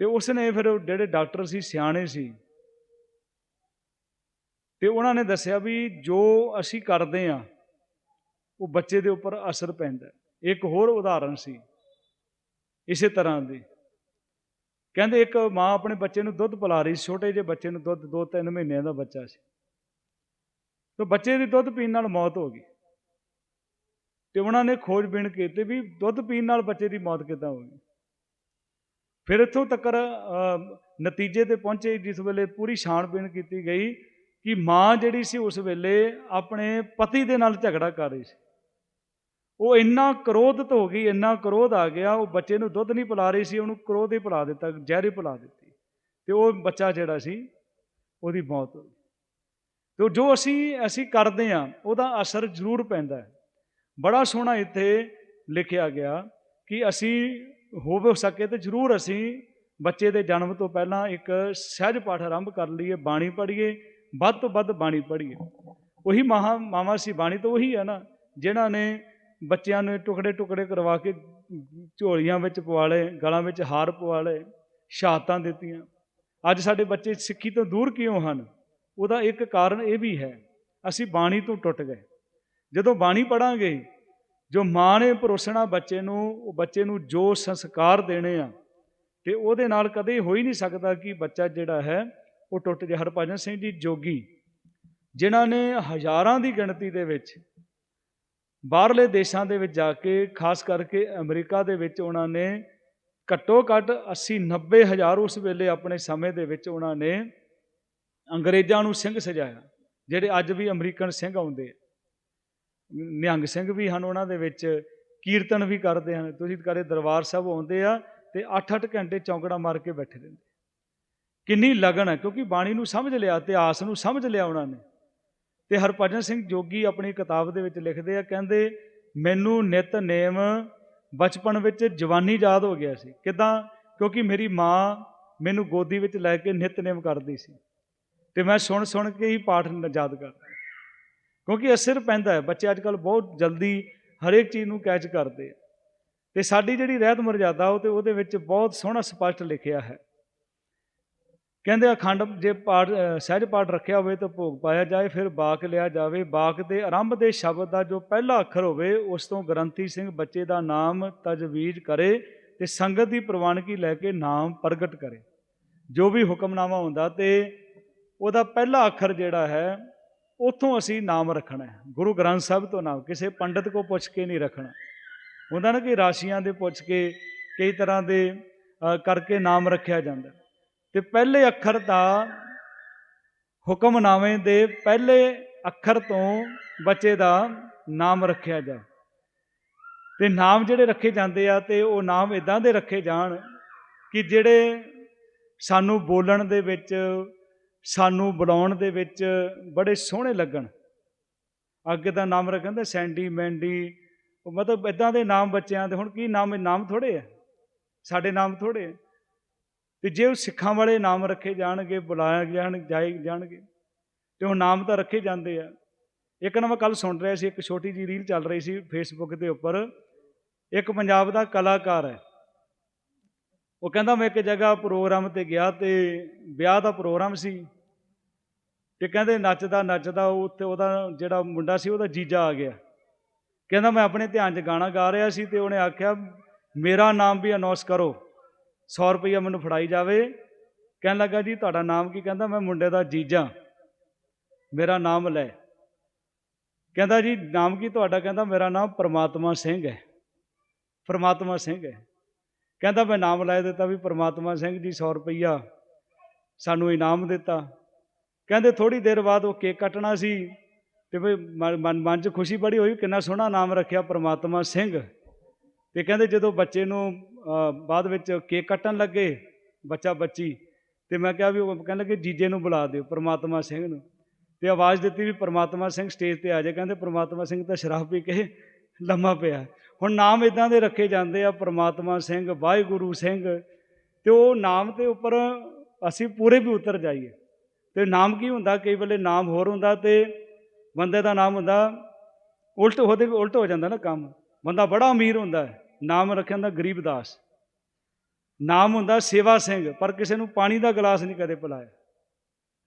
ਤੇ ਉਸ ਨੇ ਫਿਰ ਜਿਹੜੇ ਡਾਕਟਰ ਸੀ, ਸਿਆਣੇ ਸੀ, ਤੇ ਉਹਨਾਂ ਨੇ ਦੱਸਿਆ ਵੀ ਜੋ ਅਸੀਂ ਕਰਦੇ ਆ ਉਹ ਬੱਚੇ ਦੇ ਉੱਪਰ ਅਸਰ ਪੈਂਦਾ ਇੱਕ ਹੋਰ ਉਦਾਹਰਨ ਸੀ ਇਸੇ ਤਰ੍ਹਾਂ ਦੀ। ਕਹਿੰਦੇ ਇੱਕ ਮਾਂ ਆਪਣੇ ਬੱਚੇ ਨੂੰ ਦੁੱਧ ਪਿਲਾ ਰਹੀ ਸੀ ਛੋਟੇ ਜਿਹੇ ਬੱਚੇ ਨੂੰ ਦੁੱਧ 2-3 ਮਹੀਨਿਆਂ ਦਾ ਬੱਚਾ ਸੀ। ਤੇ ਬੱਚੇ ਦੀ ਦੁੱਧ ਪੀਣ ਨਾਲ ਮੌਤ ਹੋ ਗਈ। ਤੇ ਉਹਨਾਂ ਨੇ ਖੋਜ ਖੋਜਬੀਨ ਕੀਤੀ ਵੀ ਦੁੱਧ ਪੀਣ ਨਾਲ ਬੱਚੇ ਦੀ ਮੌਤ ਕਿੱਦਾਂ ਹੋ ਗਈ। ਫਿਰ ਇੱਥੋਂ ਤੱਕ ਅ, ਨਤੀਜੇ ਤੇ ਪਹੁੰਚੇ ਜਿਸ ਵੇਲੇ ਪੂਰੀ ਛਾਣਬੀਣ ਕੀਤੀ ਗਈ ਕਿ ਮਾਂ ਜਿਹੜੀ ਸੀ ਉਸ ਵੇਲੇ ਆਪਣੇ ਪਤੀ ਦੇ ਨਾਲ ਝਗੜਾ ਕਰ ਰਹੀ ਸੀ। ਉਹ ਇੰਨਾ ਕ੍ਰੋਧਿਤ ਹੋ ਗਈ, ਇੰਨਾ ਕ੍ਰੋਧ ਆ ਗਿਆ, ਉਹ ਬੱਚੇ ਨੂੰ ਦੁੱਧ ਨਹੀਂ ਪਿਲਾ ਰਹੀ ਸੀ, ਉਹਨੂੰ ਕ੍ਰੋਧ ਹੀ ਪਿਲਾ ਦਿੱਤਾ, ਜ਼ਹਿਰ ਹੀ ਪਿਲਾ ਦਿੱਤੀ। ਤੇ ਉਹ ਬੱਚਾ ਜਿਹੜਾ ਸੀ, ਉਹਦੀ ਮੌਤ ਹੋ ਗਈ। ਤੇ ਜੋ ਅਸੀਂ ਅਸੀਂ ਕਰਦੇ ਆ ਉਹਦਾ ਅਸਰ ਜ਼ਰੂਰ ਪੈਂਦਾ ਹੈ। ਬੜਾ ਸੋਹਣਾ ਇੱਥੇ ਲਿਖਿਆ ਗਿਆ ਕਿ ਅਸੀਂ ਹੋਵੇ ਸਕੇ ਤੇ ਜ਼ਰੂਰ ਅਸੀਂ ਬੱਚੇ ਦੇ ਜਨਮ ਤੋਂ ਪਹਿਲਾਂ ਇੱਕ ਸਹਿਜ ਪਾਠ ਆਰੰਭ ਕਰ ਲਈਏ, ਬਾਣੀ ਪੜ੍ਹੀਏ, ਵੱਧ ਤੋਂ ਵੱਧ ਬਾਣੀ ਪੜ੍ਹੀਏ। ਉਹੀ ਮਹਾ ਮਾਵਾ ਸੀ, ਬਾਣੀ ਤਾਂ ਉਹੀ ਹੈ ਨਾ, ਜਿਨ੍ਹਾਂ ਨੇ ਬੱਚਿਆਂ ਨੂੰ ਟੁਕੜੇ ਟੁਕੜੇ ਕਰਵਾ ਕੇ ਝੋਲੀਆਂ ਵਿੱਚ ਪਵਾ ਲਏ, ਗਲਾਂ ਵਿੱਚ ਹਾਰ ਪਵਾ ਲਏ, ਸ਼ਹਾਦਤਾਂ ਦਿੱਤੀਆਂ। ਅੱਜ ਸਾਡੇ ਬੱਚੇ ਸਿੱਖੀ ਤੋਂ ਦੂਰ ਕਿਉਂ ਹਨ? ਉਹਦਾ ਇੱਕ ਕਾਰਨ ਇਹ ਵੀ ਹੈ, ਅਸੀਂ ਬਾਣੀ ਤੋਂ ਟੁੱਟ ਗਏ। ਜਦੋਂ ਬਾਣੀ ਪੜਾਂਗੇ ਜੋ ਮਾਂ ਨੇ ਪਰੋਸਣਾ ਬੱਚੇ ਨੂੰ, ਉਹ ਬੱਚੇ ਨੂੰ ਜੋ ਸੰਸਕਾਰ ਦੇਣੇ ਆ, ਤੇ ਉਹਦੇ ਨਾਲ ਕਦੇ ਹੋ ਹੀ ਨਹੀਂ ਸਕਦਾ ਕਿ ਬੱਚਾ ਜਿਹੜਾ ਹੈ, ਉਹ ਟੁੱਟ ਜਾ ਹਰਭਜਨ ਸਿੰਘ ਜੀ ਜੋਗੀ, ਜਿਨ੍ਹਾਂ ਨੇ ਹਜ਼ਾਰਾਂ ਦੀ ਗਿਣਤੀ ਦੇ ਵਿੱਚ ਬਾਹਰਲੇ ਦੇਸ਼ਾਂ ਦੇ ਵਿੱਚ ਜਾ ਕੇ, ਖਾਸ ਕਰਕੇ ਅਮਰੀਕਾ ਦੇ ਵਿੱਚ ਉਹਨਾਂ ਨੇ ਘੱਟੋ ਘੱਟ 80 90 ਹਜ਼ਾਰ ਉਸ ਵੇਲੇ ਆਪਣੇ ਸਮੇਂ ਦੇ ਵਿੱਚ ਉਹਨਾਂ ਨੇ ਅੰਗਰੇਜ਼ਾਂ ਨੂੰ ਸਿੰਘ ਸਜਾਇਆ, ਜਿਹੜੇ ਅੱਜ ਵੀ ਅਮਰੀਕਨ ਸਿੰਘ ਆਉਂਦੇ ਨਿਹੰਗ ਸਿੰਘ ਵੀ ਹਨ ਉਹਨਾਂ ਦੇ ਵਿੱਚ, ਕੀਰਤਨ ਵੀ ਕਰਦੇ ਹਨ। ਤੁਸੀਂ ਕਰੇ ਦਰਬਾਰ ਸਾਹਿਬ ਆਉਂਦੇ ਆ ਤੇ 8-8 ਘੰਟੇ ਚੌਂਕੜਾ ਮਾਰ ਕੇ ਬੈਠੇ ਰਹਿੰਦੇ ਕਿੰਨੀ ਲਗਨ ਹੈ ਕਿਉਂਕਿ ਬਾਣੀ ਨੂੰ ਸਮਝ ਲਿਆ ਇਤਿਹਾਸ ਨੂੰ ਸਮਝ ਲਿਆ ਉਹਨਾਂ ਨੇ। ਤੇ ਹਰਭਜਨ ਸਿੰਘ ਜੋਗੀ ਆਪਣੀ ਕਿਤਾਬ ਦੇ ਵਿੱਚ ਲਿਖਦੇ ਆ, ਕਹਿੰਦੇ, ਮੈਨੂੰ ਨਿਤ ਨੇਮ ਬਚਪਨ ਵਿੱਚ ਜਵਾਨੀ ਯਾਦ ਹੋ ਗਿਆ ਸੀ। ਕਿਦਾਂ? ਕਿਉਂਕਿ ਮੇਰੀ ਮਾਂ ਮੈਨੂੰ ਗੋਦੀ ਵਿੱਚ ਲੈ ਕੇ ਨਿਤਨੇਮ ਕਰਦੀ ਸੀ। ਤੇ ਮੈਂ ਸੁਣ ਸੁਣ ਕੇ ਹੀ ਪਾਠ ਯਾਦ ਕਰਦਾ ਕਿਉਂਕਿ ਅਸਰ ਪੈਂਦਾ ਹੈ। ਬੱਚੇ ਅੱਜ ਕੱਲ ਬਹੁਤ ਜਲਦੀ ਹਰੇਕ ਚੀਜ਼ ਨੂੰ ਕੈਚ ਕਰਦੇ ਆ। ਤੇ ਸਾਡੀ ਜਿਹੜੀ ਰਹਿਤ ਮਰਜ਼ਾਦਾ, ਉਹ ਤੇ ਉਹਦੇ ਵਿੱਚ ਬਹੁਤ ਸੋਹਣਾ ਸਪਸ਼ਟ ਲਿਖਿਆ ਹੈ। ਕਹਿੰਦੇ ਅਖੰਡ ਜੇ ਪਾਠ ਸਹਿਜ ਪਾਠ ਰੱਖਿਆ ਹੋਵੇ ਤਾਂ ਭੋਗ ਪਾਇਆ ਜਾਏ, ਫਿਰ ਬਾਕ ਲਿਆ ਜਾਵੇ। ਬਾਕ ਦੇ ਆਰੰਭ ਦੇ ਸ਼ਬਦ ਦਾ ਜੋ ਪਹਿਲਾ ਅੱਖਰ ਹੋਵੇ, ਉਸ ਤੋਂ ਗ੍ਰੰਥੀ ਸਿੰਘ ਬੱਚੇ ਦਾ ਨਾਮ ਤਜਵੀਜ਼ ਕਰੇ ਤੇ ਸੰਗਤ ਦੀ ਪ੍ਰਵਾਨਗੀ ਲੈ ਕੇ ਨਾਮ ਪ੍ਰਗਟ ਕਰੇ। ਜੋ ਵੀ ਹੁਕਮਨਾਮਾ ਹੁੰਦਾ ਤੇ ਉਹਦਾ ਪਹਿਲਾ ਅੱਖਰ ਜਿਹੜਾ ਹੈ, ਉਥੋਂ ਅਸੀਂ ਨਾਮ ਰੱਖਣਾ ਹੈ। ਗੁਰੂ ਗ੍ਰੰਥ ਸਾਹਿਬ ਤੋਂ ਨਾਮ, ਕਿਸੇ ਪੰਡਤ ਕੋ ਪੁੱਛ ਕੇ ਨਹੀਂ ਰੱਖਣਾ। ਹੁੰਦਾ ਨਾ ਕਿ ਰਾਸ਼ੀਆਂ ਦੇ ਪੁੱਛ ਕੇ ਕਈ ਤਰ੍ਹਾਂ ਦੇ ਕਰਕੇ ਨਾਮ ਰੱਖਿਆ ਜਾਂਦਾ। ਤੇ ਪਹਿਲੇ ਅੱਖਰ ਦਾ ਹੁਕਮਨਾਮੇ ਦੇ ਪਹਿਲੇ ਅੱਖਰ ਤੋਂ ਬੱਚੇ ਦਾ ਨਾਮ ਰੱਖਿਆ ਜਾਏ। ਤੇ ਨਾਮ ਜਿਹੜੇ ਰੱਖੇ ਜਾਂਦੇ ਆ ਤੇ ਉਹ ਨਾਮ ਇਦਾਂ ਦੇ ਰੱਖੇ ਜਾਣ ਕਿ ਜਿਹੜੇ ਸਾਨੂੰ ਬੋਲਣ ਦੇ ਵਿੱਚ, ਸਾਨੂੰ ਬੁਲਾਉਣ ਦੇ ਵਿੱਚ ਬੜੇ ਸੋਹਣੇ ਲੱਗਣ। ਅੱਗੇ ਦਾ ਨਾਮ ਰੱਖਣ ਤੇ ਸੈਂਡੀ, ਮੈਂਡੀ ਮਤਲਬ ਇਦਾਂ ਦੇ ਨਾਮ ਬੱਚਿਆਂ ਦੇ। ਹੁਣ ਕੀ ਨਾਮ ਨਾਮ ਥੋੜੇ ਆ? ਸਾਡੇ ਨਾਮ ਥੋੜੇ ਆ। ਤੇ ਜੇ ਉਹ ਸਿੱਖਾਂ ਵਾਲੇ ਨਾਮ ਰੱਖੇ ਜਾਣਗੇ, ਬੁਲਾਇਆ ਜਾਣ, ਜਾਏ ਜਾਣਗੇ, ਤੇ ਉਹ ਨਾਮ ਤਾਂ ਰੱਖੇ ਜਾਂਦੇ ਆ। ਇੱਕ ਨਾ ਮੈਂ ਕੱਲ ਸੁਣ ਰਿਹਾ ਸੀ, ਇੱਕ ਛੋਟੀ ਜੀ ਰੀਲ ਚੱਲ ਰਹੀ ਸੀ ਫੇਸਬੁੱਕ ਦੇ ਉੱਪਰ। ਇੱਕ ਪੰਜਾਬ ਦਾ ਕਲਾਕਾਰ ਹੈ। ਉਹ ਕਹਿੰਦਾ, ਮੈਂ ਇੱਕ ਜਗ੍ਹਾ ਪ੍ਰੋਗਰਾਮ ਤੇ ਗਿਆ ਤੇ ਵਿਆਹ ਦਾ ਪ੍ਰੋਗਰਾਮ ਸੀ ਤੇ ਕਹਿੰਦੇ ਨੱਚਦਾ ਨੱਚਦਾ ਉਹ ਉੱਥੇ ਉਹਦਾ ਜਿਹੜਾ ਮੁੰਡਾ ਸੀ, ਉਹਦਾ ਜੀਜਾ ਆ ਗਿਆ। ਕਹਿੰਦਾ, ਮੈਂ ਆਪਣੇ ਧਿਆਨ 'ਚ ਗਾਣਾ ਗਾ ਰਿਹਾ ਸੀ ਤੇ ਉਹਨੇ ਆਖਿਆ, ਮੇਰਾ ਨਾਮ ਵੀ ਅਨਾਉਂਸ ਕਰੋ। 100 ਰੁਪਈਆ ਮੈਨੂੰ ਫੜਾਈ ਜਾਵੇ। ਕਹਿਣ ਲੱਗਾ, ਜੀ, ਤੁਹਾਡਾ ਨਾਮ ਕੀ? ਕਹਿੰਦਾ, ਮੈਂ ਮੁੰਡੇ ਦਾ ਜੀਜਾ। ਮੇਰਾ ਨਾਮ ਲੈ। ਕਹਿੰਦਾ, ਜੀ, ਨਾਮ ਕੀ ਤੁਹਾਡਾ? ਕਹਿੰਦਾ, ਮੇਰਾ ਨਾਮ ਪਰਮਾਤਮਾ ਸਿੰਘ ਹੈ। ਪਰਮਾਤਮਾ ਸਿੰਘ ਹੈ। ਕਹਿੰਦਾ, ਮੈਂ ਨਾਮ ਲੈ ਦਿੱਤਾ ਵੀ ਪਰਮਾਤਮਾ ਸਿੰਘ ਜੀ 100 ਰੁਪਈਆ ਸਾਨੂੰ ਇਨਾਮ ਦਿੱਤਾ। ਕਹਿੰਦੇ ਥੋੜੀ ਦੇਰ ਬਾਅਦ ਉਹ ਕੇਕ ਕੱਟਣਾ ਸੀ ਤੇ ਵੀ ਮਨ, ਮਨ- ਮਨ 'ਚ ਖੁਸ਼ੀ ਬੜੀ ਹੋਈ, ਕਿੰਨਾ ਸੋਹਣਾ ਨਾਮ ਰੱਖਿਆ ਪਰਮਾਤਮਾ ਸਿੰਘ। ਤੇ ਕਹਿੰਦੇ, ਜਦੋਂ ਬੱਚੇ ਨੂੰ ਬਾਅਦ ਵਿੱਚ ਕੇਕ ਕੱਟਣ ਲੱਗੇ, ਬੱਚਾ ਬੱਚੀ, ਤੇ ਮੈਂ ਕਿਹਾ ਵੀ ਉਹ ਕਹਿੰਦੇ ਕਿ ਜੀਜੇ ਨੂੰ ਬੁਲਾ ਦਿਓ, ਪ੍ਰਮਾਤਮਾ ਸਿੰਘ ਨੂੰ। ਤੇ ਆਵਾਜ਼ ਦਿੱਤੀ ਵੀ ਪ੍ਰਮਾਤਮਾ ਸਿੰਘ ਸਟੇਜ ਤੇ ਆ ਜਾਏ ਕਹਿੰਦੇ ਪ੍ਰਮਾਤਮਾ ਸਿੰਘ ਤਾਂ ਸ਼ਰਾਬ ਪੀ ਕੇ ਲੰਮਾ ਪਿਆ। ਹੁਣ ਨਾਮ ਇਦਾਂ ਦੇ ਰੱਖੇ ਜਾਂਦੇ ਆ, ਪ੍ਰਮਾਤਮਾ ਸਿੰਘ, ਵਾਹਿਗੁਰੂ ਸਿੰਘ, ਤੇ ਉਹ ਨਾਮ ਦੇ ਉੱਪਰ ਅਸੀਂ ਪੂਰੇ ਵੀ ਉਤਰ ਜਾਈਏ। ਤੇ ਨਾਮ ਕੀ ਹੁੰਦਾ? ਕਈ ਵੇਲੇ ਨਾਮ ਹੋਰ ਹੁੰਦਾ ਤੇ ਬੰਦੇ ਦਾ ਨਾਮ ਹੁੰਦਾ, ਉਲਟ ਉਹਦੇ, ਉਲਟ ਹੋ ਜਾਂਦਾ ਨਾ ਕੰਮ। ਬੰਦਾ ਬੜਾ ਅਮੀਰ ਹੁੰਦਾ ਨਾਮ ਰੱਖਿਆ ਹੁੰਦਾ ਗਰੀਬਦਾਸ ਨਾਮ ਹੁੰਦਾ ਸੇਵਾ ਸਿੰਘ, ਪਰ ਕਿਸੇ ਨੂੰ ਪਾਣੀ ਦਾ ਗਲਾਸ ਨਹੀਂ ਕਦੇ ਪਿਲਾਇਆ।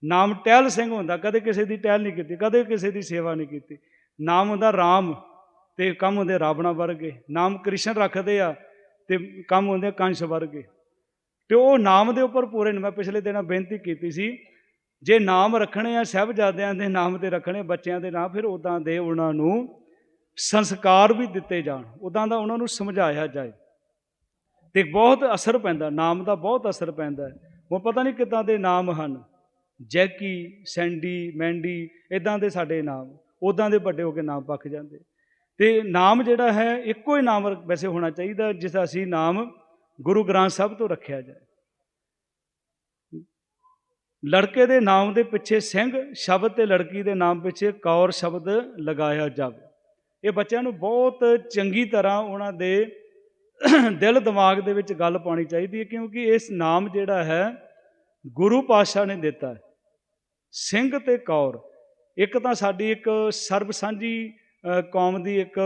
ਨਾਮ ਟਹਿਲ ਸਿੰਘ ਹੁੰਦਾ, ਕਦੇ ਕਿਸੇ ਦੀ ਟਹਿਲ ਨਹੀਂ ਕੀਤੀ, ਕਦੇ ਕਿਸੇ ਦੀ ਸੇਵਾ ਨਹੀਂ ਕੀਤੀ। ਨਾਮ ਹੁੰਦਾ ਰਾਮ ਤੇ ਕੰਮ ਹੁੰਦੇ ਰਾਵਣਾ ਵਰਗੇ। ਨਾਮ ਕ੍ਰਿਸ਼ਨ ਰੱਖਦੇ ਆ ਤੇ ਕੰਮ ਹੁੰਦੇ ਕੰਸ਼ ਵਰਗੇ। ਤੇ ਉਹ ਨਾਮ ਦੇ ਉੱਪਰ ਪੂਰੇ ਨੇ। ਮੈਂ ਪਿਛਲੇ ਦਿਨਾਂ ਬੇਨਤੀ ਕੀਤੀ ਸੀ, ਜੇ ਨਾਮ ਰੱਖਣੇ ਆ ਸਾਹਿਬਜ਼ਾਦਿਆਂ ਦੇ ਨਾਮ ਤੇ ਰੱਖਣੇ, ਬੱਚਿਆਂ ਦੇ ਨਾਮ, ਫਿਰ ਉਦਾਂ ਦੇ ਉਹਨਾਂ ਨੂੰ ਸੰਸਕਾਰ ਵੀ ਦਿੱਤੇ ਜਾਣ। ਉਦਾਂ ਦਾ ਉਹਨਾਂ ਨੂੰ ਸਮਝਾਇਆ ਜਾਏ। ਤੇ ਬਹੁਤ ਅਸਰ ਪੈਂਦਾ, ਨਾਮ ਦਾ ਬਹੁਤ ਅਸਰ ਪੈਂਦਾ ਹੈ। ਉਹ ਪਤਾ ਨਹੀਂ ਕਿੱਦਾਂ ਦੇ ਨਾਮ ਹਨ। ਜੈਕੀ, ਸੈਂਡੀ, ਮੈਂਡੀ ਇਦਾਂ ਦੇ ਸਾਡੇ ਨਾਮ ਉਦਾਂ ਦੇ ਵੱਡੇ ਹੋ ਕੇ ਨਾਮ ਪੱਕ ਜਾਂਦੇ। ਤੇ ਨਾਮ ਜਿਹੜਾ ਹੈ, ਇੱਕੋ ਹੀ ਨਾਮ ਵੈਸੇ ਹੋਣਾ ਚਾਹੀਦਾ, ਜਿਸ ਦਾ ਅਸੀਂ ਨਾਮ ਗੁਰੂ ਗ੍ਰੰਥ ਸਾਹਿਬ ਤੋਂ ਰੱਖਿਆ ਜਾਏ। ਲੜਕੇ ਦੇ ਨਾਮ ਦੇ ਪਿੱਛੇ ਸਿੰਘ, ਸ਼ਬਦ ਤੇ ਲੜਕੀ ਦੇ ਨਾਮ ਪਿੱਛੇ ਕੌਰ ਸ਼ਬਦ ਲਗਾਇਆ ਜਾਵੇ। ਇਹ ਬੱਚਿਆਂ ਨੂੰ ਬਹੁਤ ਚੰਗੀ ਤਰ੍ਹਾਂ ਉਹਨਾਂ ਦੇ ਦਿਲ ਦਿਮਾਗ ਦੇ ਵਿੱਚ ਗੱਲ ਪਾਉਣੀ ਚਾਹੀਦੀ ਹੈ, ਕਿਉਂਕਿ ਇਸ ਨਾਮ ਜਿਹੜਾ ਹੈ, ਗੁਰੂ ਪਾਤਸ਼ਾਹ ਨੇ ਦਿੱਤਾ ਹੈ। ਸਿੰਘ ਤੇ ਕੌਰ, ਇੱਕ ਤਾਂ ਸਾਡੀ ਇੱਕ ਸਰਬ ਸਾਂਝੀ ਕੌਮ ਦੀ ਇੱਕ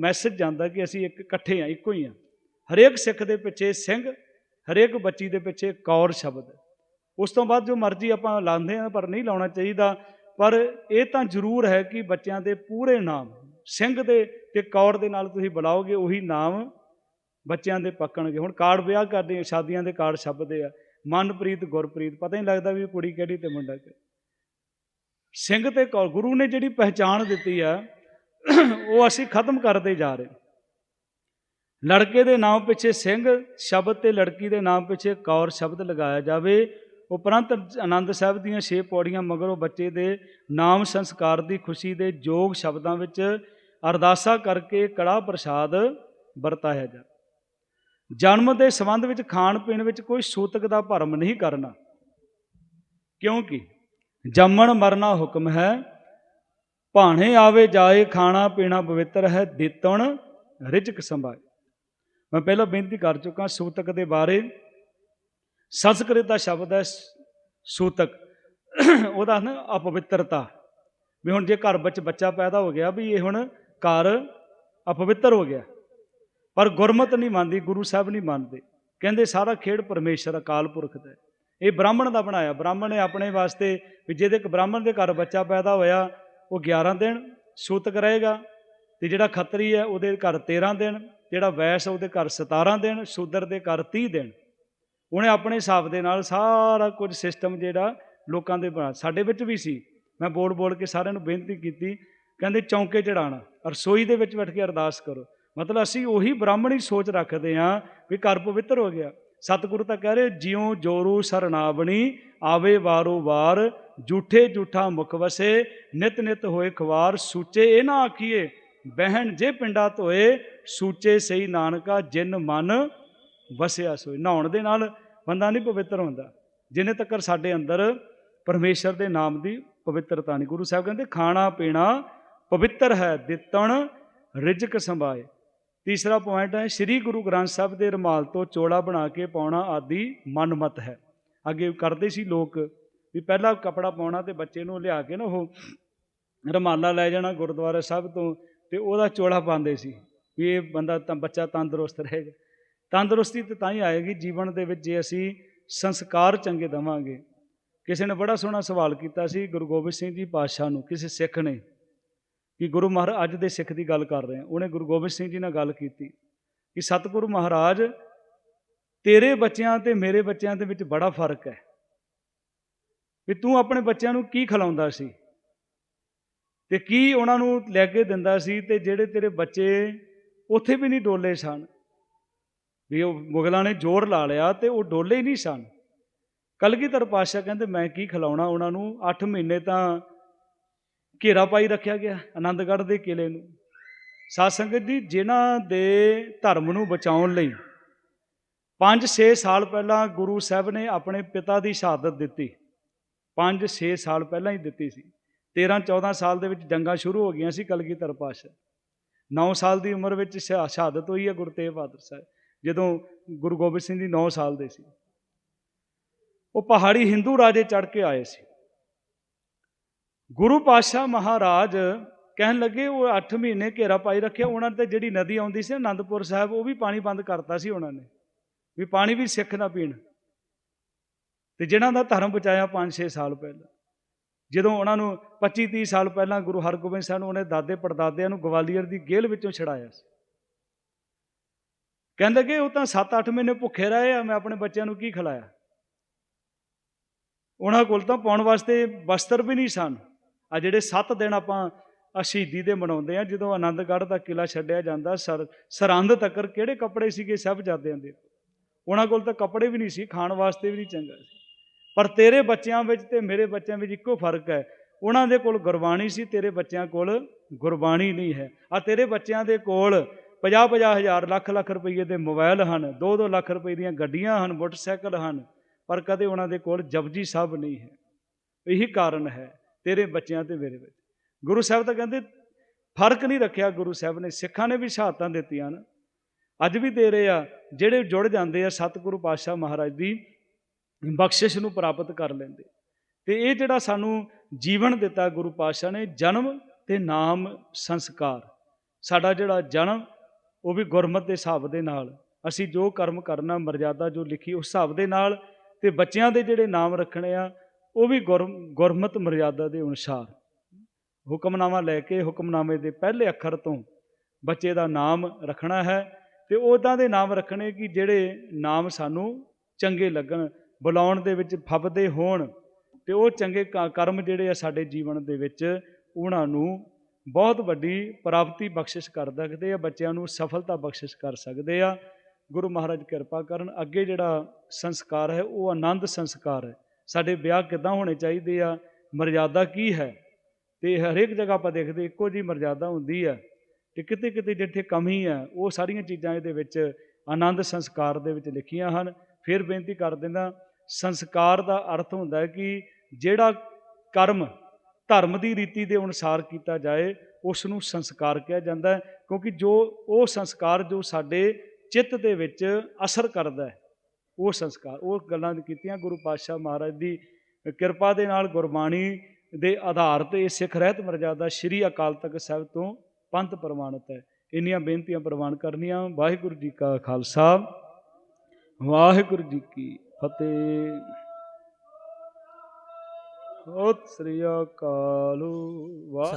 ਮੈਸੇਜ ਜਾਂਦਾ ਕਿ ਅਸੀਂ ਇੱਕ ਇਕੱਠੇ ਆ ਇੱਕੋ ਹੀ ਆ ਹਰੇਕ ਸਿੱਖ ਦੇ ਪਿੱਛੇ ਸਿੰਘ, ਹਰੇਕ ਬੱਚੀ ਦੇ ਪਿੱਛੇ ਕੌਰ ਸ਼ਬਦ ਉਸ ਤੋਂ ਬਾਅਦ ਜੋ ਮਰਜ਼ੀ ਆਪਾਂ ਲਾਉਂਦੇ ਆ ਪਰ ਨਹੀਂ ਲਾਉਣਾ ਚਾਹੀਦਾ। ਪਰ ਇਹ ਤਾਂ ਜ਼ਰੂਰ ਹੈ ਕਿ ਬੱਚਿਆਂ ਦੇ ਪੂਰੇ ਨਾਮ, ਸਿੰਘ ਦੇ ਤੇ ਕੌਰ ਦੇ ਨਾਲ ਤੁਸੀਂ ਬੁਲਾਓਗੇ, ਉਹੀ ਨਾਮ ਬੱਚਿਆਂ ਦੇ ਪੱਕਣਗੇ। ਹੁਣ ਕਾਰਡ ਵਿਆਹ ਕਰਦੇ ਸ਼ਾਦੀਆਂ ਦੇ ਕਾਰਡ ਛਪਦੇ ਆ। ਮਨਪ੍ਰੀਤ, ਗੁਰਪ੍ਰੀਤ, ਪਤਾ ਨਹੀਂ ਲੱਗਦਾ ਵੀ ਕੁੜੀ ਕਿਹੜੀ ਤੇ ਮੁੰਡਾ ਕਿਹੜਾ। ਸਿੰਘ ਤੇ ਕੌਰ ਗੁਰੂ ਨੇ ਜਿਹੜੀ ਪਹਿਚਾਣ ਦਿੱਤੀ ਆ, ਉਹ ਅਸੀਂ ਖਤਮ ਕਰਦੇ ਜਾ ਰਹੇ। ਲੜਕੇ ਦੇ ਨਾਮ ਪਿੱਛੇ ਸਿੰਘ, ਸ਼ਬਦ ਤੇ ਲੜਕੀ ਦੇ ਨਾਮ ਪਿੱਛੇ ਕੌਰ ਸ਼ਬਦ ਲਗਾਇਆ ਜਾਵੇ। ਉਪਰੰਤ ਆਨੰਦ ਸਾਹਿਬ ਦੀਆਂ ਛੇ ਪੌੜੀਆਂ ਮਗਰੋਂ ਬੱਚੇ ਦੇ ਨਾਮ ਸੰਸਕਾਰ ਦੀ ਖੁਸ਼ੀ ਦੇ ਜੋਗ ਸ਼ਬਦਾਂ ਵਿੱਚ ਅਰਦਾਸਾ ਕਰਕੇ ਕੜਾ ਪ੍ਰਸਾਦ ਵਰਤਾਇਆ ਜਾ ਜਨਮ ਦੇ ਸੰਬੰਧ ਵਿੱਚ ਖਾਣ ਪੀਣ ਵਿੱਚ ਕੋਈ ਸੂਤਕ ਦਾ ਭਰਮ ਨਹੀਂ ਕਰਨਾ। ਕਿਉਂਕਿ ਜੰਮਣ ਮਰਨਾ ਹੁਕਮ ਹੈ, ਭਾਣੇ ਆਵੇ ਜਾਏ, ਖਾਣਾ ਪੀਣਾ ਪਵਿੱਤਰ ਹੈ, ਦਿੱਤਣ ਰਿਜਕ ਸੰਭਾਏ। ਮੈਂ ਪਹਿਲਾਂ ਬੇਨਤੀ ਕਰ ਚੁੱਕਾ ਸੂਤਕ ਦੇ ਬਾਰੇ। ਸੰਸਕ੍ਰਿਤ ਦਾ ਸ਼ਬਦ ਹੈ ਸੂਤਕ। ਉਹਦਾ ਨਾ ਅਪਵਿੱਤਰਤਾ। ਵੀ ਹੁਣ ਜੇ ਘਰ ਵਿੱਚ ਬੱਚਾ ਪੈਦਾ ਹੋ ਗਿਆ ਵੀ ਇਹ ਹੁਣ ਘਰ ਅਪਵਿੱਤਰ ਹੋ ਗਿਆ। ਪਰ ਗੁਰਮਤ ਨਹੀਂ ਮੰਨਦੀ, ਗੁਰੂ ਸਾਹਿਬ ਨਹੀਂ ਮੰਨਦੇ। ਕਹਿੰਦੇ ਸਾਰਾ ਖੇਡ ਪਰਮੇਸ਼ਰ ਅਕਾਲ ਪੁਰਖ ਦਾ। ਹੈ ਇਹ ਬ੍ਰਾਹਮਣ ਦਾ ਬਣਾਇਆ। ਬ੍ਰਾਹਮਣ ਨੇ ਆਪਣੇ ਵਾਸਤੇ ਵੀ ਜਿਹਦੇ ਇੱਕ ਬ੍ਰਾਹਮਣ ਦੇ ਘਰ ਬੱਚਾ ਪੈਦਾ ਹੋਇਆ, ਉਹ 11 ਦਿਨ ਸੂਤਕ ਰਹੇਗਾ ਤੇ ਜਿਹੜਾ ਖੱਤਰੀ ਹੈ, ਉਹਦੇ ਘਰ 13 ਦਿਨ, ਜਿਹੜਾ ਵੈਸ ਹੈ, ਉਹਦੇ ਘਰ 17 ਦਿਨ, ਸ਼ੂਦਰ ਦੇ ਘਰ 30 ਦਿਨ। ਉਹਨੇ ਆਪਣੇ ਹਿਸਾਬ ਦੇ ਨਾਲ ਸਾਰਾ ਕੁਝ ਸਿਸਟਮ ਜਿਹੜਾ ਲੋਕਾਂ ਦੇ ਬਣਾ, ਸਾਡੇ ਵਿੱਚ ਵੀ ਸੀ। ਮੈਂ ਬੋਲ ਬੋਲ ਕੇ ਸਾਰਿਆਂ ਨੂੰ ਬੇਨਤੀ ਕੀਤੀ, ਕਹਿੰਦੇ ਚੌਂਕੇ ਚੜਾਣਾ ਰਸੋਈ ਦੇ ਵਿੱਚ ਬੈਠ ਕੇ ਅਰਦਾਸ ਕਰੋ। ਮਤਲਬ ਅਸੀਂ ਉਹੀ ਬ੍ਰਾਹਮਣੀ ਸੋਚ ਰੱਖਦੇ ਹਾਂ ਵੀ ਘਰ ਪਵਿੱਤਰ ਹੋ ਗਿਆ। ਸਤਿਗੁਰੂ ਤਾਂ ਕਹਿ ਰਹੇ, ਜਿਉ ਜੋਰੂ ਸਰਨਾਵਣੀ, ਆਵੇ ਵਾਰੋ ਵਾਰ, ਝੂਠੇ ਝੂਠਾ ਮੁਖ ਵਸੇ, ਨਿਤ ਨਿਤ ਹੋਏ ਖਵਾਰ, ਸੂਚੇ ਇਹ ਨਾ ਆਖੀਏ, ਬਹਿਣ ਜੇ ਪਿੰਡਾ ਧੋਏ, ਸੂਚੇ ਸਹੀ ਨਾਨਕਾ, ਜਿਨ ਮਨ ਵਸਿਆ ਸੋਏ। ਨਹਾਉਣ ਦੇ ਨਾਲ ਬੰਦਾ ਨਹੀਂ ਪਵਿੱਤਰ ਹੁੰਦਾ। ਜਿੰਨੇ ਤੱਕ ਸਾਡੇ ਅੰਦਰ ਪਰਮੇਸ਼ਰ ਦੇ ਨਾਮ ਦੀ ਪਵਿੱਤਰਤਾ ਨਹੀਂ। ਗੁਰੂ ਸਾਹਿਬ ਕਹਿੰਦੇ, ਖਾਣਾ ਪੀਣਾ ਪਵਿੱਤਰ ਹੈ, ਦਿੱਤਣ, ਰਿਜਕ ਸੰਭਾਏ। ਤੀਸਰਾ ਪੁਆਇੰਟ ਹੈ, ਸ੍ਰੀ ਗੁਰੂ ਗ੍ਰੰਥ ਸਾਹਿਬ ਦੇ ਰਮਾਲ ਤੋਂ ਚੋਲਾ ਬਣਾ ਕੇ ਪਾਉਣਾ ਆਦਿ ਮਨਮਤ ਹੈ। ਅੱਗੇ ਕਰਦੇ ਸੀ ਲੋਕ ਵੀ ਪਹਿਲਾਂ ਕਪੜਾ ਪਾਉਣਾ ਤੇ ਬੱਚੇ ਨੂੰ ਲਿਆ ਕੇ ਨਾ ਉਹ ਰਮਾਲਾ ਲੈ ਜਾਣਾ ਗੁਰਦੁਆਰਾ ਸਾਹਿਬ ਤੋਂ ਤੇ ਉਹਦਾ ਚੋਲਾ ਪਾਉਂਦੇ ਸੀ ਵੀ ਇਹ ਬੰਦਾ ਤਾਂ ਬੱਚਾ ਤੰਦਰੁਸਤ ਰਹੇਗਾ। ਤੰਦਰੁਸਤੀ ਤੇ ਤਾਂ ਹੀ ਆਏਗੀ ਜੀਵਨ ਦੇ ਵਿੱਚ ਜੇ ਅਸੀਂ ਸੰਸਕਾਰ ਚੰਗੇ ਦਵਾਂਗੇ। ਕਿਸੇ ਨੇ ਬੜਾ ਸੋਹਣਾ ਸਵਾਲ ਕੀਤਾ ਸੀ ਗੁਰੂ ਗੋਬਿੰਦ ਸਿੰਘ ਜੀ ਪਾਤਸ਼ਾਹ ਨੂੰ, ਕਿਸੇ ਸਿੱਖ ਨੇ। ਕਿ ਗੁਰੂ ਮਹਾਰਾਜ ਅੱਜ ਦੇ ਸਿੱਖ ਦੀ ਗੱਲ ਕਰ ਰਹੇ ਹਾਂ। ਉਹਨੇ ਗੁਰੂ ਗੋਬਿੰਦ ਸਿੰਘ ਜੀ ਨਾਲ ਗੱਲ ਕੀਤੀ ਕਿ ਸਤਿਗੁਰੂ ਮਹਾਰਾਜ, ਤੇਰੇ ਬੱਚਿਆਂ ਤੇ ਮੇਰੇ ਬੱਚਿਆਂ ਦੇ ਵਿੱਚ ਬੜਾ ਫ਼ਰਕ ਹੈ। ਵੀ ਤੂੰ ਆਪਣੇ ਬੱਚਿਆਂ ਨੂੰ ਕੀ ਖਿਲਾਉਂਦਾ ਸੀ? ਤੇ ਕੀ ਉਹਨਾਂ ਨੂੰ ਲੈ ਕੇ ਦਿੰਦਾ ਸੀ? ਤੇ ਜਿਹੜੇ ਤੇਰੇ ਬੱਚੇ ਉੱਥੇ ਵੀ ਨਹੀਂ ਡੋਲੇ ਸਨ। ਵੀ ਉਹ ਮੁਗਲਾਂ ਨੇ ਜ਼ੋਰ ਲਾ ਲਿਆ ਤੇ ਉਹ ਡੋਲੇ ਹੀ ਨਹੀਂ ਸਨ। ਕਲਗੀਧਰ ਪਾਤਸ਼ਾਹ ਕਹਿੰਦੇ, ਮੈਂ ਕੀ ਖਿਲਾਉਣਾ ਉਹਨਾਂ ਨੂੰ? 8 ਮਹੀਨੇ ਤਾਂ ਘੇਰਾ ਪਾਈ ਰੱਖਿਆ ਗਿਆ ਆਨੰਦਗੜ੍ਹ ਦੇ ਕਿਲੇ ਨੂੰ। ਸਾਧ ਸੰਗਤ ਜੀ, ਜਿਨ੍ਹਾਂ ਦੇ ਧਰਮ ਨੂੰ ਬਚਾਉਣ ਲਈ 5-6 ਸਾਲ ਪਹਿਲਾਂ ਗੁਰੂ ਸਾਹਿਬ ਨੇ ਆਪਣੇ ਪਿਤਾ ਦੀ ਸ਼ਹਾਦਤ ਦਿੱਤੀ। 5-6 ਸਾਲ ਪਹਿਲਾਂ ਹੀ ਦਿੱਤੀ ਸੀ। 13-14 ਸਾਲ ਦੇ ਵਿੱਚ ਜੰਗਾਂ ਸ਼ੁਰੂ ਹੋ ਗਈਆਂ ਸੀ ਕਲਗੀਧਰ ਪਾਤਸ਼ਾਹ। 9 ਸਾਲ ਦੀ ਉਮਰ ਵਿੱਚ ਸ਼ਹਾ- ਸ਼ਹਾਦਤ ਹੋਈ ਹੈ ਗੁਰੂ ਤੇਗ ਬਹਾਦਰ ਸਾਹਿਬ, ਜਦੋਂ ਗੁਰੂ ਗੋਬਿੰਦ ਸਿੰਘ ਜੀ 9 ਸਾਲ ਦੇ ਸੀ। ਉਹ ਪਹਾੜੀ ਹਿੰਦੂ ਰਾਜੇ ਚੜ ਕੇ ਆਏ ਸੀ। ਗੁਰੂ ਪਾਤਸ਼ਾਹ ਮਹਾਰਾਜ ਕਹਿਣ ਲੱਗੇ, ਉਹ 8 ਮਹੀਨੇ ਘੇਰਾ ਪਾਈ ਰੱਖਿਆ, ਉਹਨਾਂ ਤੇ ਜਿਹੜੀ ਨਦੀ ਆਉਂਦੀ ਸੀ ਆਨੰਦਪੁਰ ਸਾਹਿਬ, ਉਹ ਵੀ ਪਾਣੀ ਬੰਦ ਕਰਤਾ ਸੀ ਉਹਨਾਂ ਨੇ, ਵੀ ਪਾਣੀ ਵੀ ਸਿੱਖ ਨਾ ਪੀਣ। ਤੇ ਜਿਨ੍ਹਾਂ ਦਾ ਧਰਮ ਬਚਾਇਆ 5-6 ਸਾਲ ਪਹਿਲਾਂ। ਜਦੋਂ ਉਹਨਾਂ ਨੂੰ 25-30 ਸਾਲ ਪਹਿਲਾਂ ਗੁਰੂ ਹਰਗੋਬਿੰਦ ਸਾਹਿਬ ਨੂੰ ਉਹਨੇ ਦਾਦੇ ਪੜਦਾਦਿਆਂ ਨੂੰ ਗਵਾਲੀਅਰ ਦੀ ਗੇਲ ਵਿੱਚੋਂ ਛੜਾਇਆ ਸੀ। ਕਹਿੰਦੇ ਕਿ ਉਹ ਤਾਂ 7-8 ਮਹੀਨੇ ਭੁੱਖੇ ਰਹੇ ਆ, ਮੈਂ ਆਪਣੇ ਬੱਚਿਆਂ ਨੂੰ ਕੀ ਖਿਲਾਇਆ? ਉਹਨਾਂ ਕੋਲ ਤਾਂ ਪਾਉਣ ਵਾਸਤੇ ਵਸਤਰ ਵੀ ਨਹੀਂ ਸਨ। ਆ ਜਿਹੜੇ 7 ਦਿਨ ਆਪਾਂ ਸ਼ਹੀਦੀ ਦੇ ਮਨਾਉਂਦੇ ਆ, ਜਦੋਂ ਆਨੰਦਗੜ੍ਹ ਦਾ ਕਿਲਾ ਛੱਡਿਆ ਜਾਂਦਾ, ਸਰ, ਸਰਹੰਦ ਤੱਕਰ ਕਿਹੜੇ ਕੱਪੜੇ ਸੀਗੇ ਸਭ ਜਾਂਦੇ ਦੇ? ਉਹਨਾਂ ਕੋਲ ਤਾਂ ਕੱਪੜੇ ਵੀ ਨਹੀਂ ਸੀ, ਖਾਣ ਵਾਸਤੇ ਵੀ ਨਹੀਂ ਚੰਗਾ ਸੀ। ਪਰ ਤੇਰੇ ਬੱਚਿਆਂ ਵਿੱਚ ਤੇ ਮੇਰੇ ਬੱਚਿਆਂ ਵਿੱਚ ਇੱਕੋ ਫ਼ਰਕ ਹੈ। ਉਹਨਾਂ ਦੇ ਕੋਲ ਗੁਰਬਾਣੀ ਸੀ, ਤੇਰੇ ਬੱਚਿਆਂ ਕੋਲ ਗੁਰਬਾਣੀ ਨਹੀਂ ਹੈ। ਆ ਤੇਰੇ ਬੱਚਿਆਂ ਦੇ ਕੋਲ 50-50 ਹਜ਼ਾਰ ਲੱਖ ਲੱਖ ਰੁਪਏ ਦੇ ਮੋਬਾਈਲ ਹਨ 2-2 ਲੱਖ ਰੁਪਏ ਦੀਆਂ ਗੱਡੀਆਂ ਹਨ, ਮੋਟਰਸਾਈਕਲ ਹਨ, ਪਰ ਕਦੇ ਉਹਨਾਂ ਦੇ ਕੋਲ ਜਪਜੀ ਸਾਹਿਬ ਨਹੀਂ ਹੈ। ਇਹੀ ਕਾਰਨ ਹੈ। ਤੇਰੇ ਬੱਚਿਆਂ ਤੇ ਮੇਰੇ ਵਿੱਚ ਗੁਰੂ ਸਾਹਿਬ ਤਾਂ ਕਹਿੰਦੇ, ਫ਼ਰਕ ਨਹੀਂ ਰੱਖਿਆ ਗੁਰੂ ਸਾਹਿਬ ਨੇ, ਸਿੱਖਾਂ ਨੇ ਵੀ ਸ਼ਹਾਦਤਾਂ ਦਿੱਤੀਆਂ ਨਾ ਅੱਜ ਵੀ ਦੇ ਰਹੇ ਆ, ਜਿਹੜੇ ਜੁੜ ਜਾਂਦੇ ਆ ਸਤਿਗੁਰੂ ਪਾਤਸ਼ਾਹ ਮਹਾਰਾਜ ਦੀ, ਬਖਸ਼ਿਸ਼ ਨੂੰ ਪ੍ਰਾਪਤ ਕਰ ਲੈਂਦੇ। ਤੇ ਇਹ ਜਿਹੜਾ ਸਾਨੂੰ ਜੀਵਨ ਦਿੱਤਾ ਗੁਰੂ ਪਾਤਸ਼ਾਹ ਨੇ, ਜਨਮ ਤੇ ਨਾਮ ਸੰਸਕਾਰ। ਸਾਡਾ ਜਿਹੜਾ ਜਨਮ, ਉਹ ਵੀ ਗੁਰਮਤ ਦੇ ਹਿਸਾਬ ਦੇ ਨਾਲ। ਅਸੀਂ ਜੋ ਕਰਮ ਕਰਨਾ, ਮਰਜ਼ਾਦਾ ਜੋ ਲਿਖੀ, ਉਸ ਹਿਸਾਬ ਦੇ ਨਾਲ ਤੇ ਬੱਚਿਆਂ ਦੇ ਜਿਹੜੇ ਨਾਮ ਰੱਖਣੇ ਆ ਉਹ ਵੀ ਗੁਰ, ਗੁਰਮਤ ਮਰਿਆਦਾ ਦੇ ਅਨੁਸਾਰ। ਹੁਕਮਨਾਮਾ ਲੈ ਕੇ ਹੁਕਮਨਾਮੇ ਦੇ ਪਹਿਲੇ ਅੱਖਰ ਤੋਂ ਬੱਚੇ ਦਾ ਨਾਮ ਰੱਖਣਾ ਹੈ ਤੇ ਉਦਾਂ ਦੇ ਨਾਮ ਰੱਖਣੇ ਕਿ ਜਿਹੜੇ ਨਾਮ ਸਾਨੂੰ ਚੰਗੇ ਲੱਗਣ, ਬੁਲਾਉਣ ਦੇ ਵਿੱਚ ਫੱਬਦੇ ਹੋਣ ਤੇ ਉਹ ਚੰਗੇ ਕ- ਕਰਮ ਜਿਹੜੇ ਆ ਸਾਡੇ ਜੀਵਨ ਦੇ ਵਿੱਚ ਉਹਨਾਂ ਨੂੰ ਬਹੁਤ ਵੱਡੀ ਪ੍ਰਾਪਤੀ ਬਖਸ਼ਿਸ਼ ਕਰ ਸਕਦੇ ਆ, ਬੱਚਿਆਂ ਨੂੰ ਸਫਲਤਾ ਬਖਸ਼ਿਸ਼ ਕਰ ਸਕਦੇ ਆ। ਗੁਰੂ ਮਹਾਰਾਜ ਕਿਰਪਾ ਕਰਨ, ਅੱਗੇ ਜਿਹੜਾ ਸੰਸਕਾਰ ਹੈ ਉਹ ਆਨੰਦ ਸੰਸਕਾਰ ਹੈ। ਸਾਡੇ ਵਿਆਹ ਕਿਦਾਂ ਹੋਣੇ ਚਾਹੀਦੇ ਆ, ਮਰਜ਼ਾਦਾ ਕੀ ਹੈ? ਤੇ ਹਰੇਕ ਜਗ੍ਹਾ ਆਪਾਂ ਦੇਖਦੇ ਇੱਕੋ ਜੀ ਮਰਜ਼ਾਦਾ ਹੁੰਦੀ ਹੈ ਤੇ ਕਿਤੇ ਕਿਤੇ ਜਿੱਥੇ ਕਮੀ ਹੈ ਉਹ ਸਾਰੀਆਂ ਚੀਜ਼ਾਂ ਇਹਦੇ ਵਿੱਚ ਆਨੰਦ ਸੰਸਕਾਰ ਦੇ ਵਿੱਚ ਲਿਖੀਆਂ ਹਨ। ਫਿਰ ਬੇਨਤੀ ਕਰ ਦਿੰਦਾ, ਸੰਸਕਾਰ ਦਾ ਅਰਥ ਹੁੰਦਾ ਹੈ ਕਿ ਜਿਹੜਾ ਕਰਮ, ਧਰਮ ਦੀ ਰੀਤੀ ਦੇ ਅਨੁਸਾਰ ਕੀਤਾ ਜਾਏ ਉਸ ਨੂੰ ਸੰਸਕਾਰ ਕਿਹਾ ਜਾਂਦਾ ਹੈ, ਕਿਉਂਕਿ ਜੋ ਉਹ ਸੰਸਕਾਰ ਜੋ ਸਾਡੇ ਚਿੱਤ ਦੇ ਵਿੱਚ ਅਸਰ ਕਰਦਾ ਹੈ ਉਹ ਸੰਸਕਾਰ, ਉਹ ਗੱਲਾਂ ਕੀਤੀਆਂ ਗੁਰੂ ਪਾਤਸ਼ਾਹ ਮਹਾਰਾਜ ਦੀ ਕਿਰਪਾ ਦੇ ਨਾਲ, ਗੁਰਬਾਣੀ ਦੇ ਆਧਾਰ ਤੇ ਸਿੱਖ ਰਹਿਤ ਮਰਜ਼ਾਦਾ ਸ਼੍ਰੀ ਅਕਾਲ ਤਖਤ ਸਾਹਿਬ ਤੋਂ ਪੰਥ ਪ੍ਰਮਾਣਿਤ ਹੈ। ਇੰਨੀਆਂ ਬੇਨਤੀਆਂ ਪ੍ਰਵਾਨ ਕਰਨੀਆਂ। ਵਾਹਿਗੁਰੂ ਜੀ ਕਾ ਖਾਲਸਾ, ਵਾਹਿਗੁਰੂ ਜੀ ਕੀ ਫਤਿਹ। ਹੋਤ ਸ੍ਰੀ ਅਕਾਲ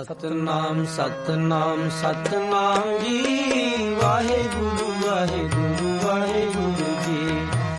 ਸਤਨਾਮ ਸਤਨਾਮ ਸਤਨਾਮ ਜੀ। ਵਾਹਿਗੁਰੂ ਵਾਹਿਗੁਰੂ।